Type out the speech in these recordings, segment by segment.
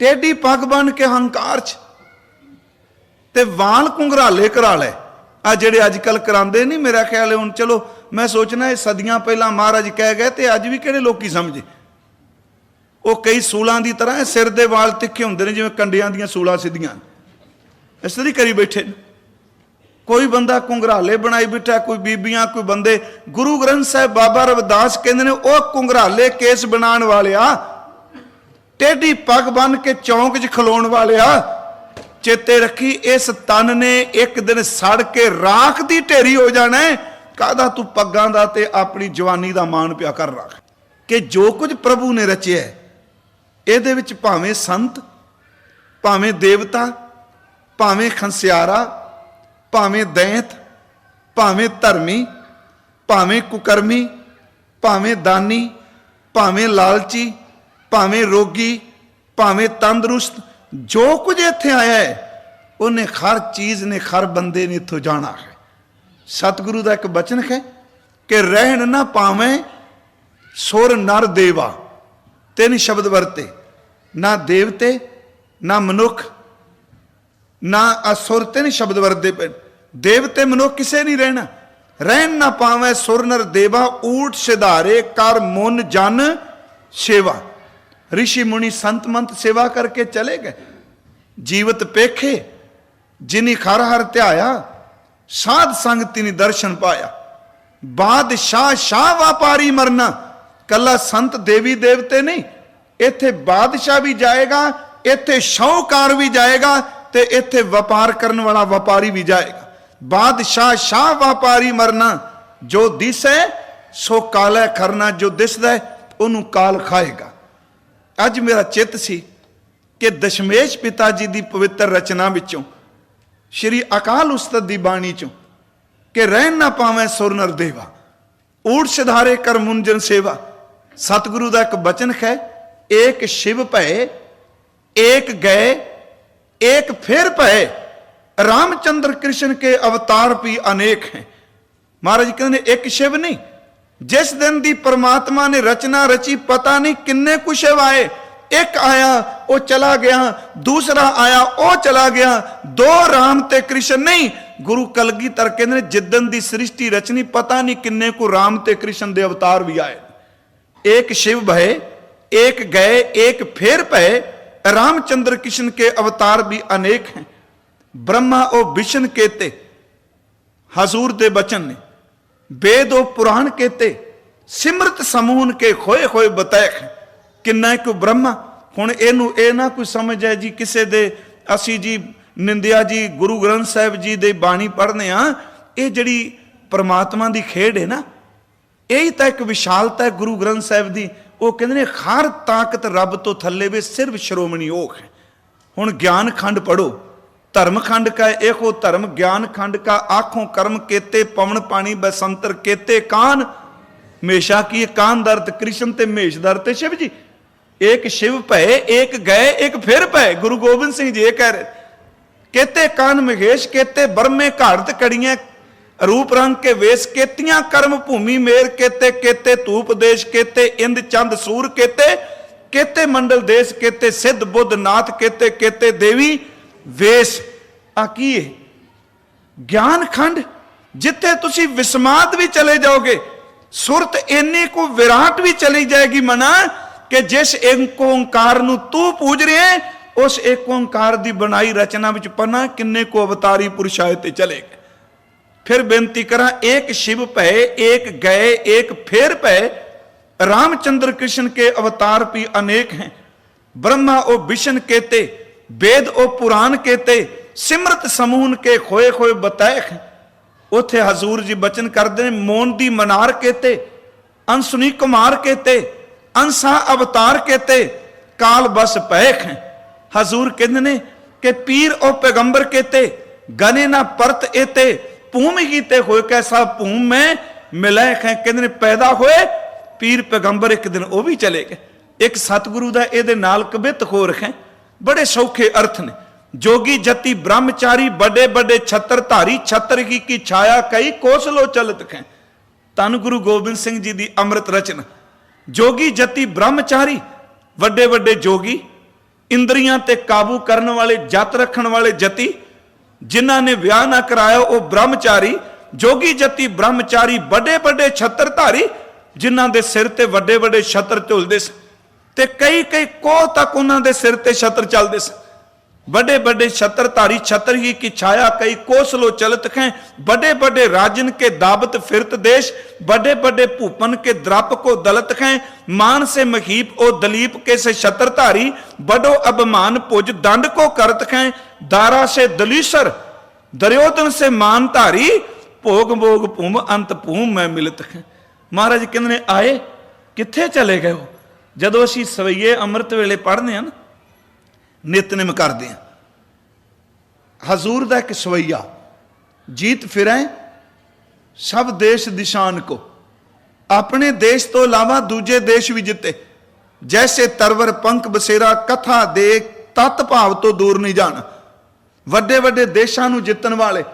ਟੇਢੀ ਪੱਗ ਬਣ ਕੇ ਹੰਕਾਰ ਚ। ਤੇ ਵਾਲ ਕੁੰਗਰਾਲੇ ਕਰਾ ਲੈ ਆ ਜਿਹੜੇ ਅੱਜ ਕੱਲ ਕਰਾਉਂਦੇ ਨਹੀਂ ਮੇਰਾ ਖਿਆਲ ਹੈ, ਹੁਣ ਚਲੋ ਮੈਂ ਸੋਚਣਾ ਇਹ ਸਦੀਆਂ ਪਹਿਲਾਂ ਮਹਾਰਾਜ ਕਹਿ ਗਏ ਤੇ ਅੱਜ ਵੀ ਕਿਹੜੇ ਲੋਕੀ ਸਮਝੇ। ਉਹ ਕਈ ਸੂਲਾਂ ਦੀ ਤਰ੍ਹਾਂ ਸਿਰ ਦੇ ਵਾਲ ਤਿੱਖੇ ਹੁੰਦੇ ਨੇ, ਜਿਵੇਂ ਕੰਡਿਆਂ ਦੀਆਂ ਸੂਲਾਂ ਸਿੱਧੀਆਂ। ਇਸ ਤਰ੍ਹਾਂ ਹੀ ਕਰੀ ਬੈਠੇ ਨੇ। ਕੋਈ ਬੰਦਾ ਕੁੰਗਰਾਲੇ ਬਣਾਈ ਬਿਠਾ, ਕੋਈ ਬੀਬੀਆਂ, ਕੋਈ ਬੰਦੇ। ਗੁਰੂ ਗ੍ਰੰਥ ਸਾਹਿਬ ਬਾਬਾ ਰਵਿਦਾਸ ਕਹਿੰਦੇ ਨੇ, ਉਹ ਕੁੰਗਰਾਲੇ ਕੇਸ ਬਣਾਉਣ ਵਾਲਿਆ ਟੇਢੀ ਪੱਗ ਬੰਨ ਕੇ ਚੌਂਕ 'ਚ ਖਲੋਣ ਵਾਲਿਆ। ਚੇਤੇ ਰੱਖੀ ਇਸ ਤਨ ਨੇ ਇੱਕ ਦਿਨ ਸੜ ਕੇ ਰਾਖ ਦੀ ਢੇਰੀ ਹੋ ਜਾਣਾ ਕਾਹਦਾ ਤੂੰ ਪੱਗਾਂ ਦਾ ਤੇ ਆਪਣੀ ਜਵਾਨੀ ਦਾ ਮਾਣ ਪਿਆ ਕਰ ਰੱਖ? ਕਿ ਜੋ ਕੁਝ ਪ੍ਰਭੂ ਨੇ ਰਚਿਆ ਇਹਦੇ ਵਿੱਚ ਭਾਵੇਂ ਸੰਤ, ਭਾਵੇਂ ਦੇਵਤਾ, ਭਾਵੇਂ ਖੰਸਿਆਰਾ, ਭਾਵੇਂ ਦੈਂਤ, ਭਾਵੇਂ ਧਰਮੀ, ਭਾਵੇਂ ਕੁਕਰਮੀ, ਭਾਵੇਂ ਦਾਨੀ, ਭਾਵੇਂ ਲਾਲਚੀ ਭਾਵੇਂ ਰੋਗੀ, ਭਾਵੇਂ ਤੰਦਰੁਸਤ, ਜੋ ਕੁਝ ਇੱਥੇ ਆਇਆ ਹੈ, ਉਹਨੇ ਹਰ ਚੀਜ਼ ਨੇ, ਹਰ ਬੰਦੇ ਨੇ ਇੱਥੋਂ ਜਾਣਾ ਹੈ। ਸਤਿਗੁਰੂ ਦਾ ਇੱਕ ਬਚਨ ਹੈ ਕਿ ਰਹਿਣ ਨਾ ਪਾਵੇਂ ਸੁਰ ਨਰ ਦੇਵਾ, ਤਿੰਨ ਸ਼ਬਦ ਵਰਤੇ, ਨਾ ਦੇਵਤੇ, ਨਾ ਮਨੁੱਖ, ਨਾ ਅਸੁਰ, ਤਿੰਨ ਸ਼ਬਦ ਵਰਤੇ ਪਏ। ਦੇਵਤੇ ਮਨੁੱਖ ਕਿਸੇ ਨਹੀਂ ਰਹਿਣਾ। ਰਹਿਣ ਨਾ ਪਾਵੇਂ ਸੁਰ ਨਰ ਦੇਵਾ ਊਟ ਸਿਧਾਰੇ, ਕਰ ਮਨ ਜਨ ਸੇਵਾ। ઋષਿ ਮੁਨੀ ਸੰਤ ਮੰਤ ਸੇਵਾ ਕਰਕੇ ਚਲੇ ਗਏ। ਜੀਵਤ ਪੇਖੇ, ਜਿਨੀ ਖਰ ਹਰ ਧਿਆਇਆ, ਸਾਧ ਸੰਗਤੀ ਨੇ ਦਰਸ਼ਨ ਪਾਇਆ। ਬਾਦਸ਼ਾਹ ਸ਼ਾਹ ਵਪਾਰੀ ਮਰਨਾ, ਕੱਲਾ ਸੰਤ ਦੇਵੀ ਦੇਵਤੇ ਨਹੀਂ। ਇੱਥੇ ਬਾਦਸ਼ਾਹ ਵੀ ਜਾਏਗਾ, ਇੱਥੇ ਸ਼ੌਕਾਰ ਵੀ ਜਾਏਗਾ ਤੇ ਇੱਥੇ ਵਪਾਰ ਕਰਨ ਵਾਲਾ ਵਪਾਰੀ ਵੀ ਜਾਏਗਾ। ਬਾਦਸ਼ਾਹ ਸ਼ਾਹ ਵਪਾਰੀ ਮਰਨਾ, ਜੋ ਦਿਸੈ, ਸੋ ਕਾਲੈ ਕਰਨਾ ਜੋ ਦਿਸਦਾ, ਉਹਨੂੰ ਕਾਲ ਖਾਏਗਾ। ਅੱਜ ਮੇਰਾ ਚਿੱਤ ਸੀ ਕਿ ਦਸ਼ਮੇਸ਼ ਪਿਤਾ ਜੀ ਦੀ ਪਵਿੱਤਰ ਰਚਨਾ ਵਿੱਚੋਂ, ਸ਼੍ਰੀ ਅਕਾਲ ਉਸਤਤ ਦੀ ਬਾਣੀ ਚੋਂ ਕਿ ਰਹਿਣ ਨਾ ਪਾਵੇਂ ਸੁਰ ਨਰ ਦੇਵਾ ਊੜ ਸਿਧਾਰੇ ਕਰ ਮੁੰਜਨ ਸੇਵਾ। ਸਤਿਗੁਰੂ ਦਾ ਇੱਕ ਬਚਨ ਹੈ ਏਕ ਸ਼ਿਵ ਭਏ, ਏਕ ਗਏ, ਏਕ ਫਿਰ ਭਏ। ਰਾਮਚੰਦਰ ਕ੍ਰਿਸ਼ਨ ਕੇ ਅਵਤਾਰ ਵੀ ਅਨੇਕ ਹੈ। ਮਹਾਰਾਜ ਕਹਿੰਦੇ ਇੱਕ ਸ਼ਿਵ ਨਹੀਂ ਜਿਸ ਦਿਨ ਦੀ ਪਰਮਾਤਮਾ ਨੇ ਰਚਨਾ ਰਚੀ, ਪਤਾ ਨਹੀਂ ਕਿੰਨੇ ਕੁਛ ਆਏ। ਇੱਕ ਆਇਆ, ਉਹ ਚਲਾ ਗਿਆ, ਦੂਸਰਾ ਆਇਆ, ਉਹ ਚਲਾ ਗਿਆ। ਦੋ ਰਾਮ ਤੇ ਕ੍ਰਿਸ਼ਨ ਨਹੀਂ, ਗੁਰੂ ਕਲਗੀ ਤਰ ਕਹਿੰਦੇ ਨੇ ਜਿੱਦਨ ਦੀ ਸ੍ਰਿਸ਼ਟੀ ਰਚਨੀ, ਪਤਾ ਨਹੀਂ ਕਿੰਨੇ ਕੋ ਰਾਮ ਤੇ ਕ੍ਰਿਸ਼ਨ ਦੇ ਅਵਤਾਰ ਵੀ ਆਏ। ਇੱਕ ਸ਼ਿਵ ਭਏ ਇੱਕ ਗਏ, ਇੱਕ ਫੇਰ ਭਏ, ਰਾਮਚੰਦਰ ਕ੍ਰਿਸ਼ਨ ਕੇ ਅਵਤਾਰ ਵੀ ਅਨੇਕ ਹੈ। ਬ੍ਰਹਮਾ ਉਹ ਵਿਸ਼ਨ ਕੇਤੇ, ਹਜ਼ੂਰ ਦੇ ਬਚਨ ਨੇ। वेद और पुराण केते ਸਿਮਰਤ ਸਮੂਹਨ ਕੇ ਖੋਏ ਖੋਏ ਬਤੈਖ ਕਿੰਨਾ ਕੁ ਬ੍ਰਹਮਾ ਹੁਣ ਇਹਨੂੰ ਇਹ ਨਾ ਕੋਈ ਸਮਝ ਹੈ ਜੀ ਕਿਸੇ ਦੇ ਅਸੀਂ ਜੀ ਨਿੰਦਿਆ ਜੀ ਗੁਰੂ ਗ੍ਰੰਥ ਸਾਹਿਬ ਜੀ ਦੇ ਬਾਣੀ ਪੜ੍ਹਨੇ ਆ ਇਹ ਜਿਹੜੀ ਪ੍ਰਮਾਤਮਾ ਦੀ ਖੇਡ ਹੈ ਨਾ ਇਹ ਹੀ ਤਾਂ ਇੱਕ ਵਿਸ਼ਾਲਤਾ ਹੈ ਗੁਰੂ ਗ੍ਰੰਥ ਸਾਹਿਬ ਦੀ ਉਹ ਕਹਿੰਦੇ ਨੇ ਹਰ ਤਾਕਤ ਰੱਬ ਤੋਂ ਥੱਲੇ ਵੇ ਸਿਰਫ ਸ਼੍ਰੋਮਣੀ ਉਹ ਹੈ ਹੁਣ ਗਿਆਨ ਖੰਡ ਪੜੋ ਧਰਮ ਖੰਡ ਕਾ ਏਕੋ ਧਰਮ ਗਿਆਨ ਖੰਡ ਕਾ, ਆਖੋਂ ਕਰਮ ਕੇਤੇ, ਪਵਨ ਪਾਣੀ ਬਸੰਤਰ ਕੇਤੇ, ਕਾਨ ਹਮੇਸ਼ਾ ਕੀ ਕਾਨ ਦਰਤ ਕ੍ਰਿਸ਼ਨ ਤੇ ਮੇਸ਼ ਦਰਤ ਤੇ ਸ਼ਿਵ ਜੀ। ਇੱਕ ਸ਼ਿਵ ਭਏ ਇੱਕ ਗਏ ਇੱਕ ਫਿਰ ਭਏ, ਗੁਰੂ ਗੋਬਿੰਦ ਸਿੰਘ ਜੀ ਇਹ ਕਹਿ ਰਹੇ। ਕੇਤੇ ਕਾਨ ਮਹੇਸ਼, ਕੇਤੇ ਬਰਮੇ ਘਾੜਤ ਕੜੀਆਂ, ਰੂਪ ਰੰਗ ਕੇ ਵੇਸ ਕੇਤੀਆਂ, ਕਰਮ ਭੂਮੀ ਮੇਰ ਕੇਤੇ ਕੇਤੇ ਧੂਪ ਦੇਸ਼ ਕੇਤੇ, ਇੰਦ ਚੰਦ ਸੂਰ ਕੇਤੇ ਕੇਤੇ ਮੰਡਲ ਦੇਸ਼ ਕੇਤੇ, ਸਿੱਧ ਬੁੱਧ ਨਾਥ ਕੇਤੇ ਕੇਤੇ ਦੇਵੀ ਵੇਸ ਆ ਕੀ ਹੈ ਗਿਆਨ ਖੰਡ, ਜਿੱਥੇ ਤੁਸੀਂ ਵਿਸਮਾਦ ਵੀ ਚਲੇ ਜਾਓਗੇ, ਸੁਰਤ ਇੰਨੇ ਕੋ ਵਿਰਾਟ ਵੀ ਚਲੀ ਜਾਏਗੀ ਮਨਾ, ਕਿ ਜਿਸ ਇੱਕ ਓੰਕਾਰ ਨੂੰ ਤੂੰ ਪੂਜ ਰਿਹਾ ਹੈ, ਉਸ ਇੱਕ ਓੰਕਾਰ ਦੀ ਬਣਾਈ ਰਚਨਾ ਵਿੱਚ ਪਨਾ ਕਿੰਨੇ ਕੋ ਅਵਤਾਰੀ ਪੁਰਸ਼ਾਇ ਤੇ ਚਲੇ ਗਏ। ਫਿਰ ਬੇਨਤੀ ਕਰਾਂ ਇੱਕ ਸ਼ਿਵ ਭੈ ਇੱਕ ਗਏ ਇੱਕ ਫੇਰ ਭੈ ਰਾਮਚੰਦਰ ਕ੍ਰਿਸ਼ਨ ਕੇ ਅਵਤਾਰ ਵੀ ਅਨੇਕ ਹੈ। ਬ੍ਰਹਮਾ ਉਹ ਵਿਸ਼ਨ ਕੇਤੇ ਬੇਦ ਉਹ ਪੁਰਾਨ ਕੇਤੇ ਸਿਮਰਤ ਸਮੂਨ ਕੇ ਖੋਏ ਖੋਏ ਬਤੈਖ। ਉਥੇ ਹਜ਼ੂਰ ਜੀ ਬਚਨ ਕਰਦੇ ਨੇ ਮੋਨ ਦੀ ਮਨਾਰ ਕੇਤੇ ਅੰਸੁਨੀ ਕੁਮਾਰ ਕੇਤੇ ਅੰਸਾ ਅਵਤਾਰ ਕੇਤੇ ਕਾਲ ਬਸ ਪੈਖ। ਹਜ਼ੂਰ ਕਹਿੰਦੇ ਨੇ ਕਿ ਪੀਰ ਉਹ ਪੈਗੰਬਰ ਕੇਤੇ ਗਨੇ ਨਾ ਪਰਤ ਇਤੇ ਭੂਮ ਕੀਤੇ ਹੋਏ ਕੈਸਾ ਭੂਮ ਮੈਂ ਮਿਲੇ ਖੈ ਕਹਿੰਦੇ ਨੇ ਪੈਦਾ ਹੋਏ, ਪੀਰ ਪੈਗੰਬਰ ਇੱਕ ਦਿਨ ਉਹ ਵੀ ਚਲੇ ਗਏ। ਇੱਕ ਸਤਿਗੁਰੂ ਦਾ ਇਹਦੇ ਨਾਲ ਕਬਿਤ ਹੋ। ਰਖੈ ਬੜੇ ਸੌਖੇ ਅਰਥ ਨੇ। ਜੋਗੀ ਜਤੀ ਬ੍ਰਹਮਚਾਰੀ ਵੱਡੇ ਵੱਡੇ ਛਤਰ ਧਾਰੀ ਛਤਰ ਕੀ ਕੀ ਛਾਇਆ ਕਈ ਕੋਸਲੋ ਚਲਤ ਖੈ। ਤਨ ਗੁਰੂ ਗੋਬਿੰਦ ਸਿੰਘ ਜੀ ਦੀ ਅੰਮ੍ਰਿਤ ਰਚਨ। ਜੋਗੀ ਜਤੀ ਬ੍ਰਹਮਚਾਰੀ, ਵੱਡੇ ਵੱਡੇ ਜੋਗੀ, ਇੰਦਰੀਆਂ ਤੇ ਕਾਬੂ ਕਰਨ ਵਾਲੇ, ਜਤ ਰੱਖਣ ਵਾਲੇ ਜਤੀ, ਜਿਨ੍ਹਾਂ ਨੇ ਵਿਆਹ ਨਾ ਕਰਾਇਆ ਉਹ ਬ੍ਰਹਮਚਾਰੀ, ਜੋਗੀ ਜਤੀ ਬ੍ਰਹਮਚਾਰੀ ਵੱਡੇ ਵੱਡੇ ਛਤਰ ਧਾਰੀ ਜਿਨ੍ਹਾਂ ਦੇ ਸਿਰ ਤੇ ਵੱਡੇ ਵੱਡੇ ਛਤਰ ਝੁਲਦੇ ਸਨ। ਤੇ ਕਈ ਕਈ ਕੋਹ ਤੱਕ ਉਹਨਾਂ ਦੇ ਸਿਰ ਤੇ ਛਤਰ ਚੱਲਦੇ ਸਨ बड़े बड़े छत्रधारी छत्र ही की छाया कई कोसलो चलत हैं बड़े बड़े राजन के दावत फिरत देश बड़े बड़े भूपन के द्रप को दलत हैं मान से महीप ओ दलीप के से छत्रधारी बड़ो अभिमान पुज दंड को करत हैं दारा से दलीसर दर्योधन से मानधारी ਭੋਗ ਭੋਗ ਭੂਮ ਅੰਤ ਭੂਮ ਮੈਂ ਮਿਲਤ ਹੈ ਮਹਾਰਾਜ ਕਹਿੰਦੇ ਨੇ ਆਏ ਕਿੱਥੇ ਚਲੇ ਗਏ ਹੋ ਜਦੋਂ ਅਸੀਂ ਸਵਈਏ ਅੰਮ੍ਰਿਤ ਵੇਲੇ ਪੜ੍ਹਦੇ ਹਾਂ ਨਾ, ਨਿਤਨੇਮ ਕਰਦੇ ਹਾਂ। ਹਜ਼ੂਰ ਦਾ ਇੱਕ ਸਵਈਆ, ਜੀਤ ਫਿਰੈ ਸਭ ਦੇਸ਼ ਦਿਸ਼ਾਨ ਕੋ। ਆਪਣੇ ਦੇਸ਼ ਤੋਂ ਇਲਾਵਾ ਦੂਜੇ ਦੇਸ਼ ਵੀ ਜਿੱਤੇ। ਜੈਸੇ ਤਰਵਰ ਪੰਖ ਬਸੇਰਾ, ਕਥਾ ਦੇ ਤਤ ਭਾਵ ਤੋਂ ਦੂਰ ਨਹੀਂ ਜਾਣ। ਵੱਡੇ ਵੱਡੇ ਦੇਸ਼ਾਂ ਨੂੰ ਜਿੱਤਣ ਵਾਲੇ,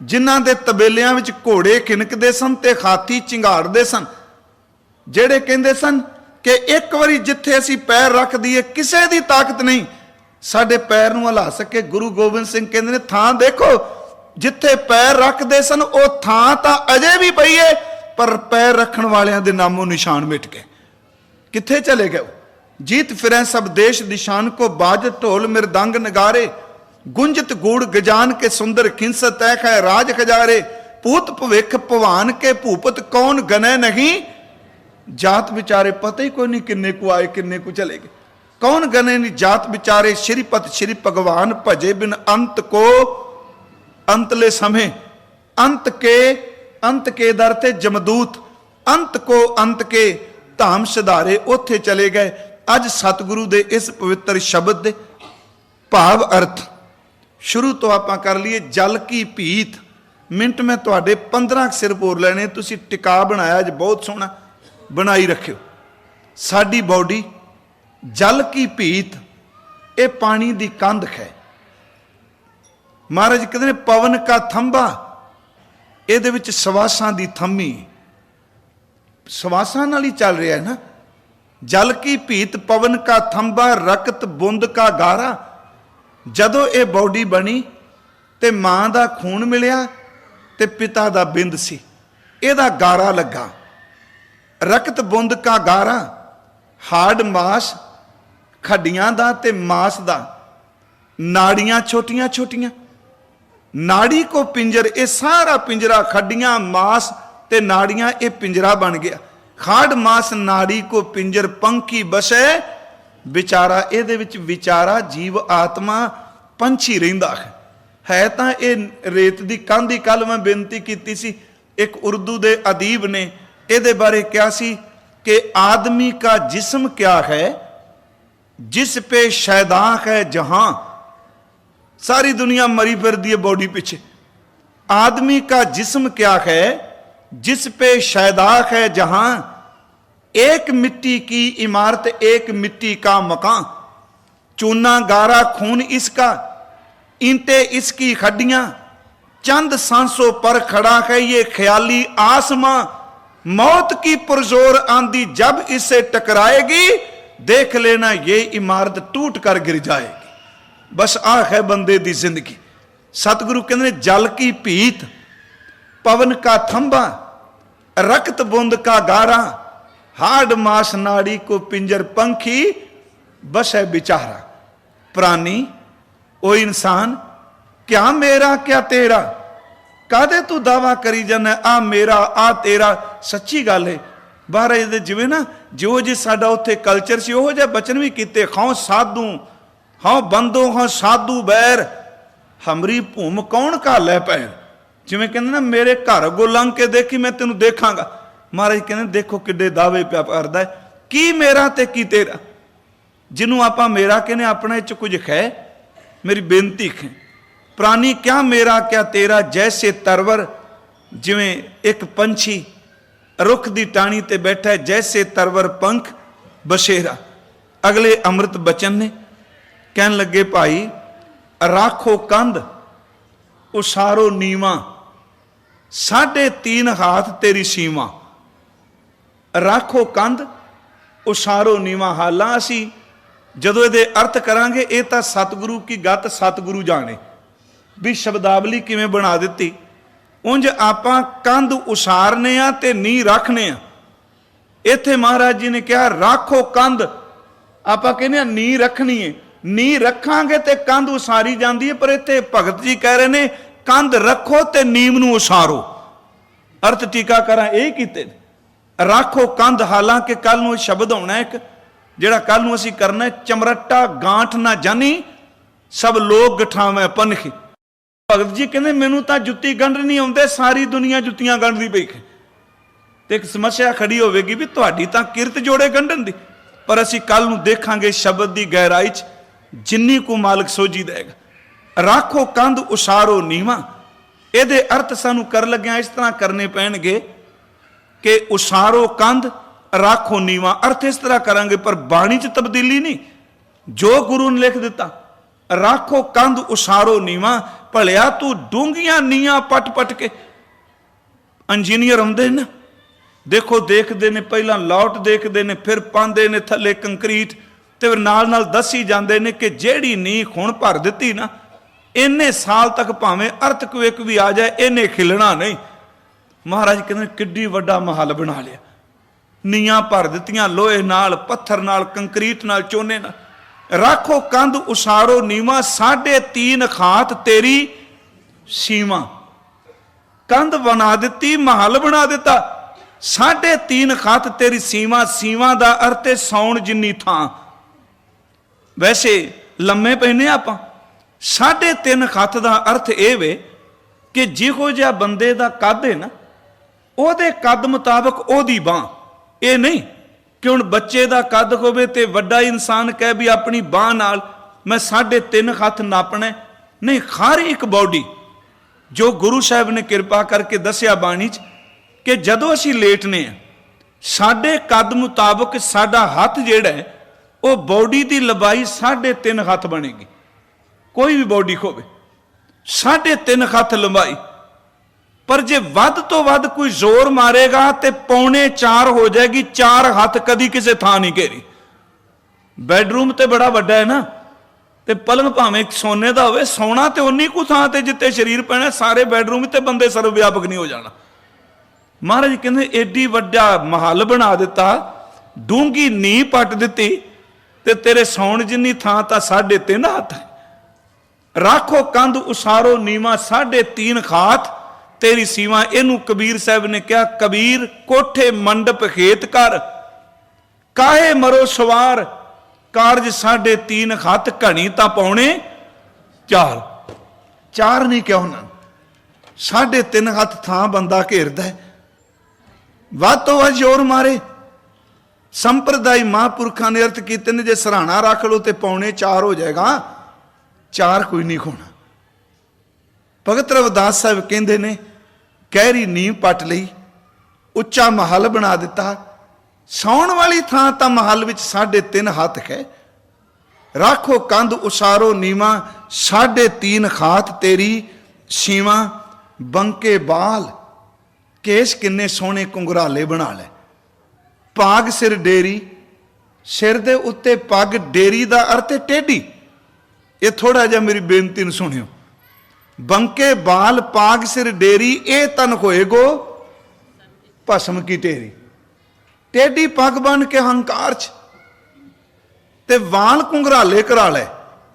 ਜਿਨ੍ਹਾਂ ਦੇ ਤਬੇਲਿਆਂ ਵਿੱਚ ਘੋੜੇ ਕਿਣਕਦੇ ਸਨ ਤੇ ਹਾਥੀ ਚਿੰਗਾੜਦੇ ਸਨ, ਜਿਹੜੇ ਕਹਿੰਦੇ ਸਨ ਕਿ ਇੱਕ ਵਾਰੀ ਜਿੱਥੇ ਅਸੀਂ ਪੈਰ ਰੱਖ ਦਈਏ, ਕਿਸੇ ਦੀ ਤਾਕਤ ਨਹੀਂ। ਸਾਡੇ ਪੈਰ ਨੂੰ ਹਲਾ ਸਕੇ। ਗੁਰੂ ਗੋਬਿੰਦ ਸਿੰਘ ਕਹਿੰਦੇ ਨੇ, ਥਾਂ ਦੇਖੋ, ਜਿੱਥੇ ਪੈਰ ਰੱਖਦੇ ਸਨ, ਉਹ ਥਾਂ ਤਾਂ ਅਜੇ ਵੀ ਪਈ ਏ, ਪਰ ਪੈਰ ਰੱਖਣ ਵਾਲਿਆਂ ਦੇ ਨਾਮੋ ਨਿਸ਼ਾਨ ਮਿਟ ਗਏ। ਕਿੱਥੇ ਚਲੇ ਗਏ ਉਹ? ਜੀਤ ਫਿਰੈ ਸਭ ਦੇਸ਼ ਨਿਸ਼ਾਨ ਕੋ, ਬਾਜ ਢੋਲ ਮਿਰਦੰਗ ਨਗਾਰੇ। ਗੁੰਜਤ ਗੂੜ ਗਜਾਨ ਕੇ ਸੁੰਦਰ ਖਿੰਸਤ ਤੈ ਖੈ ਰਾਜ ਖਜਾਰੇ। ਪੂਤ ਭਵਿਖ ਭਵਾਨ ਕੇ ਭੂਪਤ ਕੌਣ ਗਨੈ ਨਹੀਂ? ਜਾਤ ਵਿਚਾਰੇ ਪਤਾ ਹੀ ਕੋਈ ਨਹੀਂ ਕਿੰਨੇ ਕੁ ਆਏ, ਕਿੰਨੇ ਕੁ ਚਲੇ ਗਏ। ਕੌਣ ਗਨੇ ਨਹੀਂ ਜਾਤ ਵਿਚਾਰੇ ਸ਼੍ਰੀਪਤ, ਸ਼੍ਰੀ ਭਗਵਾਨ ਭਜੇ ਬਿਨ ਅੰਤ ਕੋ ਅੰਤਲੇ ਸਮੇਂ। ਅੰਤ ਕੇ ਅੰਤ ਕੇ ਦਰ ਤੇ ਜਮਦੂਤ, ਅੰਤ ਕੋ ਅੰਤ ਕੇ ਧਾਮ ਸਿਧਾਰੇ ਉੱਥੇ ਚਲੇ ਗਏ। ਅੱਜ ਸਤਿਗੁਰੂ ਦੇ ਇਸ ਪਵਿੱਤਰ ਸ਼ਬਦ ਦੇ ਭਾਵ ਅਰਥ। ਸ਼ੁਰੂ ਤੋਂ ਆਪਾਂ ਕਰ ਲਈਏ ਜਲ ਕੀ ਭੀਤ। ਮਿੰਟ ਮੈਂ ਤੁਹਾਡੇ 15 ਸਿਰ ਬੋਲ ਲੈਣੇ, ਤੁਸੀਂ ਟਿਕਾ ਬਣਾਇਆ ਅੱਜ ਬਹੁਤ ਸੋਹਣਾ। ਬਣਾਈ ਰੱਖਿਓ। ਸਾਡੀ ਬਾਡੀ ਜਲ ਕੀ ਭੀਤ, ਇਹ ਪਾਣੀ ਦੀ ਕੰਧ ਹੈ ਮਹਾਰਾਜ ਕਹਿੰਦੇ ਨੇ, ਪਵਨ ਕਾ ਥੰਬਾ ਇਹਦੇ ਵਿੱਚ ਸਵਾਸਾਂ ਦੀ ਥੰਮੀ। ਸਵਾਸਾਂ ਨਾਲ ਹੀ ਚੱਲ ਰਿਹਾ ਹੈ ਨਾ। ਜਲ ਕੀ ਭੀਤ, ਪਵਨ ਕਾ ਥੰਬਾ ਰਕਤ ਬੁੰਦ ਕਾ ਗਾਰਾ। ਜਦੋਂ ਇਹ ਬਾਡੀ ਬਣੀ, ਤੇ ਮਾਂ ਦਾ ਖੂਨ ਮਿਲਿਆ, ਤੇ ਪਿਤਾ ਦਾ ਬਿੰਦ ਸੀ। ਇਹਦਾ ਗਾਰਾ ਲੱਗਾ। ਰਕਤ ਬੁੰਦ ਕਾ ਗਾਰਾ ਹਾਰਡ ਮਾਸ ਖੱਡੀਆਂ ਦਾ ਤੇ ਮਾਸ ਦਾ, ਨਾੜੀਆਂ ਛੋਟੀਆਂ ਛੋਟੀਆਂ, ਨਾੜੀ ਕੋ ਪਿੰਜਰ, ਇਹ ਸਾਰਾ ਪਿੰਜਰਾ, ਖੱਡੀਆਂ, ਮਾਸ ਤੇ ਨਾੜੀਆਂ, ਇਹ ਪਿੰਜਰਾ ਬਣ ਗਿਆ। ਖਾੜ ਮਾਸ, ਨਾੜੀ ਕੋ ਪਿੰਜਰ, ਪੰਖੀ ਬਸੈ, ਵਿਚਾਰਾ, ਇਹਦੇ ਵਿੱਚ ਵਿਚਾਰਾ, ਜੀਵ, ਆਤਮਾ, ਪੰਛੀ ਰਹਿੰਦਾ ਹੈ। ਹੈ ਤਾਂ ਇਹ ਰੇਤ ਦੀ ਕੰਧ ਹੀ ਕੱਲ ਮੈਂ ਬੇਨਤੀ ਕੀਤੀ ਸੀ, ਇੱਕ ਉਰਦੂ ਦੇ ਅਦੀਬ ਨੇ ਇਹਦੇ ਬਾਰੇ ਕਿਹਾ ਸੀ ਕਿ ਆਦਮੀ ਦਾ ਜਿਸਮ ਕਿਆ ਹੈ ਜਿਸ ਪੇ ਸ਼ੈਦਾ ਹੈ ਜਹਾਂ सारी दुनिया मरी फिरती है बॉडी पीछे आदमी का जिस्म क्या है जिस पे शैदाक है जहां एक मिट्टी की इमारत एक मिट्टी का मकान चूना गारा खून इसका ईंटे इसकी खड्डियां चंद सांसों पर खड़ा है ये ख्याली आसमां मौत की पुरजोर आंधी जब इसे टकराएगी, देख लेना ये इमारत टूट कर गिर जाएगी। बस आ है बंदे दी ज़िंदगी। सतगुरु कहते जल की पीत, पवन का थंबा, रक्त बुंद का गारा हार्ड मास नाड़ी को पिंजर पंखी, बस है बिचारा। प्राणी, ओ इंसान, क्या मेरा, क्या तेरा? ਕਾਦੇ ਤੂੰ ਦਾਵਾ ਕਰੀ ਜਾਂਦਾ? ਆ ਮੇਰਾ, ਆ ਤੇਰਾ। ਸੱਚੀ ਗੱਲ ਹੈ ਮਹਾਰਾਜ ਦੇ ਜਿਵੇਂ ਨਾ ਜੋ ਜੇ ਸਾਡਾ ਉੱਥੇ ਕਲਚਰ ਸੀ, ਉਹੋ ਜਿਹਾ ਬਚਨ ਵੀ ਕੀਤੇ। ਖਾਂ ਸਾਧੂ ਹਾਂ ਬੰਦੋ ਹਾਂ ਸਾਧੂ ਬੈਰ। ਹਮਰੀ ਭੂਮ ਕੌਣ ਘਾਲੇ ਪੈ ਜਿਵੇਂ ਕਹਿੰਦੇ ਨਾ, ਮੇਰੇ ਘਰ ਅੱਗੋਂ ਲੰਘ ਕੇ ਦੇਖੀ, ਮੈਂ ਤੈਨੂੰ ਦੇਖਾਂਗਾ। ਮਹਾਰਾਜ ਕਹਿੰਦੇ, ਦੇਖੋ ਕਿੱਡੇ ਦਾਅਵੇ ਪਿਆ ਕਰਦਾ ਹੈ। ਕੀ ਮੇਰਾ ਤੇ ਕੀ ਤੇਰਾ? ਜਿਹਨੂੰ ਆਪਾਂ ਮੇਰਾ ਕਹਿੰਦੇ ਆਪਣੇ ਚ ਕੁਝ ਹੈ? ਮੇਰੀ ਬੇਨਤੀ ਹੈ। ਪ੍ਰਾਨੀ, ਕਿਆ ਮੇਰਾ, ਕਿਆ ਤੇਰਾ, ਜੈਸੇ ਤਰਵਰ, ਜਿਵੇਂ ਇੱਕ ਪੰਛੀ ਰੁੱਖ ਦੀ ਟਾਣੀ ਤੇ ਬੈਠਾ ਹੈ, ਜੈਸੇ ਤਰਵਰ ਪੰਖ ਬਸ਼ੇਰਾ। ਅਗਲੇ ਅੰਮ੍ਰਿਤ ਬਚਨ ਨੇ ਕਹਿਣ ਲੱਗੇ, ਭਾਈ, ਰਾਖੋ ਕੰਧ, ਉਸਾਰੋ ਨੀਵਾ, ਸਾਢੇ ਤੀਨ ਹਾਥ ਤੇਰੀ ਸੀਮਾ। ਰਾਖੋ ਕੰਧ, ਉਸਾਰੋ ਨੀਵਾ। ਹਾਲਾਂ ਅਸੀਂ ਜਦੋਂ ਇਹਦੇ ਅਰਥ ਕਰਾਂਗੇ, ਇਹ ਤਾਂ ਸਤਿਗੁਰੂ ਕੀ ਗੱਤ ਸਤਿਗੁਰੂ ਜਾਣੇ। ਵੀ ਸ਼ਬਦਾਵਲੀ ਕਿਵੇਂ ਬਣਾ ਦਿੱਤੀ? ਉਂਝ ਆਪਾਂ ਕੰਧ ਉਸਾਰਨੇ ਆ ਤੇ ਨੀ ਰੱਖਨੇ ਆ। ਇੱਥੇ ਮਹਾਰਾਜ ਜੀ ਨੇ ਕਿਹਾ ਰੱਖੋ ਕੰਧ। ਆਪਾਂ ਕਹਿੰਦੇ ਆ ਨੀ ਰੱਖਣੀ ਏ। ਨੀ ਰੱਖਾਂਗੇ ਤੇ ਕੰਧ ਉਸਾਰੀ ਜਾਂਦੀ ਹੈ ਪਰ ਇੱਥੇ ਭਗਤ ਜੀ ਕਹਿ ਰਹੇ ਨੇ ਕੰਧ ਰੱਖੋ ਤੇ ਨੀਮ ਨੂੰ ਉਸਾਰੋ। ਅਰਥ ਟੀਕਾਕਰਾਂ ਇਹ ਕੀਤੇ ਨੇ। ਰੱਖੋ ਕੰਧ। ਹਾਲਾਂਕਿ ਕੱਲ ਨੂੰ ਸ਼ਬਦ ਆਉਣਾ ਇੱਕ ਜਿਹੜਾ ਕੱਲ ਨੂੰ ਅਸੀਂ ਕਰਨਾ ਹੈ, ਚਮਰਟਾ ਗਾਂਠ ਨਾ ਜਾਨੀ ਸਭ ਲੋਕ ਗਠਾਵੇਂ ਪਨਖੀ। ਭਗਤ ਜੀ ਕਹਿੰਦੇ, ਮੈਨੂੰ ਤਾਂ ਜੁੱਤੀ ਗੰਢ ਨਹੀਂ ਆਉਂਦੇ, ਸਾਰੀ ਦੁਨੀਆ ਜੁੱਤੀਆਂ ਗੰਢਦੀ ਪਈ ਤੇ ਇੱਕ ਸਮੱਸਿਆ ਖੜੀ ਹੋਵੇਗੀ ਵੀ ਤੁਹਾਡੀ ਤਾਂ ਕਿਰਤ ਜੋੜੇ ਗੰਢਣ ਦੀ। ਪਰ ਅਸੀਂ ਕੱਲ ਨੂੰ ਦੇਖਾਂਗੇ ਸ਼ਬਦ ਦੀ ਗਹਿਰਾਈ 'ਚ ਜਿੰਨੀ ਕੁ ਮਾਲਕ ਸੋਝੀ ਦੇਗਾ ਰਾਖੋ ਕੰਧ ਉਸਾਰੋ ਨੀਵਾ। ਇਹਦੇ ਅਰਥ ਸਾਨੂੰ ਕਰ ਲੱਗਿਆ ਇਸ ਤਰ੍ਹਾਂ ਕਰਨੇ ਪੈਣਗੇ ਕਿ ਉਸਾਰੋ ਕੰਧ, ਰਾਖੋ ਨੀਵਾ। ਅਰਥ ਇਸ ਤਰ੍ਹਾਂ ਕਰਾਂਗੇ, ਪਰ ਬਾਣੀ 'ਚ ਤਬਦੀਲੀ ਨਹੀਂ। ਜੋ ਗੁਰੂ ਨੇ ਲਿਖ ਦਿੱਤਾ ਰਾਖੋ ਕੰਧ ਉਸਾਰੋ ਨੀਵਾ ਭਲਿਆ ਤੂੰ ਡੂੰਘੀਆਂ ਨੀਆਂ ਪਟ ਪਟ ਕੇ। ਇੰਜੀਨੀਅਰ ਹੁੰਦੇ ਨੇ ਨਾ ਦੇਖੋ ਦੇਖਦੇ ਨੇ ਪਹਿਲਾਂ ਲੌਟ ਦੇਖਦੇ ਨੇ ਫਿਰ ਪਾਉਂਦੇ ਨੇ ਥੱਲੇ ਕੰਕਰੀਟ ਤੇ ਫਿਰ ਨਾਲ ਨਾਲ ਦੱਸੀ ਜਾਂਦੇ ਨੇ ਕਿ ਜਿਹੜੀ ਨੀਂਹ ਹੁਣ ਭਰ ਦਿੱਤੀ ਨਾ ਇੰਨੇ ਸਾਲ ਤੱਕ ਭਾਵੇਂ ਅਰਥਕਵੇਕ ਵੀ ਆ ਜਾਏ ਇਹਨੇ ਖਿਲਣਾ ਨਹੀਂ। ਮਹਾਰਾਜ ਕਹਿੰਦੇ ਨੇ, ਕਿੱਡੀ ਵੱਡਾ ਮਹਲ ਬਣਾ ਲਿਆ। ਨੀਆਂ ਭਰ ਦਿੱਤੀਆਂ ਲੋਹੇ ਨਾਲ ਪੱਥਰ ਨਾਲ ਕੰਕਰੀਟ ਨਾਲ ਚੋਨੇ ਨਾਲ। ਰੱਖੋ ਕੰਧ, ਉਸਾਰੋ ਨੀਵਾ, ਸਾਢੇ ਤੀਨ ਖਾਤ ਤੇਰੀ ਸੀਮਾ। ਕੰਧ ਬਣਾ ਦਿੱਤੀ, ਮਹਲ ਬਣਾ ਦਿੱਤਾ। ਸਾਢੇ ਤੀਨ ਖਾਤ ਤੇਰੀ ਸੀਮਾ ਸੀਮਾ ਦਾ ਅਰਥ ਹੈ ਸੌਣ ਜਿੰਨੀ ਥਾਂ। ਵੈਸੇ ਲੰਮੇ ਪੈਨੇ ਆਪਾਂ। ਸਾਢੇ ਤਿੰਨ ਖਤ ਦਾ ਅਰਥ ਇਹ ਵੇ ਕਿ ਜਿਹੋ ਜਿਹਾ ਬੰਦੇ ਦਾ ਕੱਦ ਹੈ ਨਾ, ਉਹਦੇ ਕੱਦ ਮੁਤਾਬਕ ਉਹਦੀ ਬਾਹ। ਇਹ ਨਹੀਂ ਕਿ ਹੁਣ ਬੱਚੇ ਦਾ ਕੱਦ ਹੋਵੇ ਤੇ ਵੱਡਾ ਇਨਸਾਨ ਕਹੇ ਵੀ ਆਪਣੀ ਬਾਹ ਨਾਲ ਮੈਂ ਸਾਢੇ ਤਿੰਨ ਹੱਥ ਨਾਪਣਾ ਨਹੀਂ, ਹਰ ਇੱਕ ਬਾਡੀ ਜੋ ਗੁਰੂ ਸਾਹਿਬ ਨੇ ਕਿਰਪਾ ਕਰਕੇ ਦੱਸਿਆ ਬਾਣੀ 'ਚ ਕਿ ਜਦੋਂ ਅਸੀਂ ਲੇਟਨੇ ਆ, ਸਾਡੇ ਕੱਦ ਮੁਤਾਬਕ ਸਾਡਾ ਹੱਥ ਜਿਹੜਾ ਹੈ, ਉਹ ਬਾਡੀ ਦੀ ਲੰਬਾਈ 3.5 ਹੱਥ ਬਣੇਗੀ। ਕੋਈ ਵੀ ਬਾਡੀ ਹੋਵੇ 3.5 ਹੱਥ ਲੰਬਾਈ ਪਰ ਜੇ ਵੱਧ ਤੋਂ ਵੱਧ ਕੋਈ ਜ਼ੋਰ ਮਾਰੇਗਾ ਤੇ ਪੌਣੇ 4 ਹੋ ਜਾਏਗੀ, ਚਾਰ ਹੱਥ ਕਦੀ ਕਿਸੇ ਥਾਂ ਨਹੀਂ ਘੇਰੀ। ਬੈੱਡਰੂਮ ਤੇ ਬੜਾ ਵੱਡਾ ਹੈ ਨਾ, ਤੇ ਪਲੰਗ ਭਾਵੇਂ ਸੋਨੇ ਦਾ ਹੋਵੇ ਸੌਣਾ ਤੇ ਉਨੀ ਕੁ ਥਾਂ ਤੇ ਜਿੱਤੇ ਸਰੀਰ ਪੈਣਾ, ਸਾਰੇ ਬੈੱਡਰੂਮ ਤੇ ਬੰਦੇ ਸਰਵ ਵਿਆਪਕ ਨਹੀਂ ਹੋ ਜਾਣਾ। ਮਹਾਰਾਜ ਕਹਿੰਦੇ, ਏਡੀ ਵੱਡਾ ਮਹੱਲ ਬਣਾ ਦਿੱਤਾ ਡੂੰਗੀ ਨੀ ਪੱਟ ਦਿੱਤੀ, ਤੇ ਤੇਰੇ ਸੌਣ ਜਿੰਨੀ ਥਾਂ ਤਾਂ ਸਾਢੇ ਤਿੰਨ ਹੱਥ ਹੈ। ਰਾਖੋ ਕੰਧ, ਉਸਾਰੋ ਨੀਵਾ ਸਾਢੇ ਤੀਨ ਖਾਤ ਤੇਰੀ ਸੀਵਾ ਇਹਨੂੰ ਕਬੀਰ ਸਾਹਿਬ ਨੇ ਕਿਹਾ, ਕਬੀਰ ਕੋਠੇ ਮੰਡਪ ਖੇਤ ਕਰ, ਕਾਹੇ ਮਰੋ ਸਵਾਰ, ਕਾਰਜ ਸਾਢੇ ਤੀਨ ਹੱਥ ਘਣੀ ਤਾਂ ਪਾਉਣੇ ਚਾਰ। ਚਾਰ ਨਹੀਂ ਕਿਹਾ ਉਹਨਾਂ ਸਾਢੇ ਤਿੰਨ ਹੱਥ ਥਾਂ ਬੰਦਾ ਘੇਰਦਾ ਵੱਧ ਤੋਂ ਵੱਧ ਜ਼ੋਰ ਮਾਰੇ। ਸੰਪਰਦਾਇ ਮਹਾਂਪੁਰਖਾਂ ਨੇ ਅਰਥ ਕੀਤੇ ਨੇ, ਜੇ ਸਰਾਣਾ ਰੱਖ ਲਓ ਤੇ ਪੌਣੇ 4 ਹੋ ਜਾਏਗਾ। ਚਾਰ ਕੋਈ ਨਹੀਂ ਹੋਣਾ ਭਗਤ ਰਵਿਦਾਸ ਸਾਹਿਬ ਕਹਿੰਦੇ ਨੇ ਗਹਿਰੀ ਨੀਂਹ ਪੱਟ ਲਈ, ਉੱਚਾ ਮਹਲ ਬਣਾ ਦਿੱਤਾ। ਸੌਣ ਵਾਲੀ ਥਾਂ ਤਾਂ ਮਹਲ ਵਿੱਚ ਸਾਢੇ ਤਿੰਨ ਹੱਥ ਹੈ। ਰਾਖੋ ਕੰਧ, ਉਸਾਰੋ ਨੀਵਾ, ਸਾਢੇ ਤੀਨ ਖਾਤ ਤੇਰੀ ਸੀਵਾ ਬੰਕੇ ਬਾਲ। ਕੇਸ ਕਿੰਨੇ ਸੋਹਣੇ ਕੁੰਗਰਾਲੇ ਬਣਾ ਲੈ। ਪਾਗ ਸਿਰ ਡੇਰੀ, ਸਿਰ ਦੇ ਉੱਤੇ ਪੱਗ ਡੇਰੀ ਦਾ ਅਰਥ ਟੇਢੀ। ਇਹ ਥੋੜਾ ਜਿਹਾ ਮੇਰੀ ਬੇਨਤੀ ਨੂੰ ਸੁਣਿਓ। ਬੰਕੇ ਬਾਲ ਪਾਗ ਸਿਰ ਡੇਰੀ, ਇਹ ਤਨ ਹੋਏਗੋ ਭਸਮ ਕੀ ਢੇਰੀ। ਟੇਢੀ ਪੱਗ ਬਣ ਕੇ ਹੰਕਾਰ ਚ ਤੇ ਵਾਲ ਕੁੰਗਰਾਲੇ ਕਰਾ ਲੈ।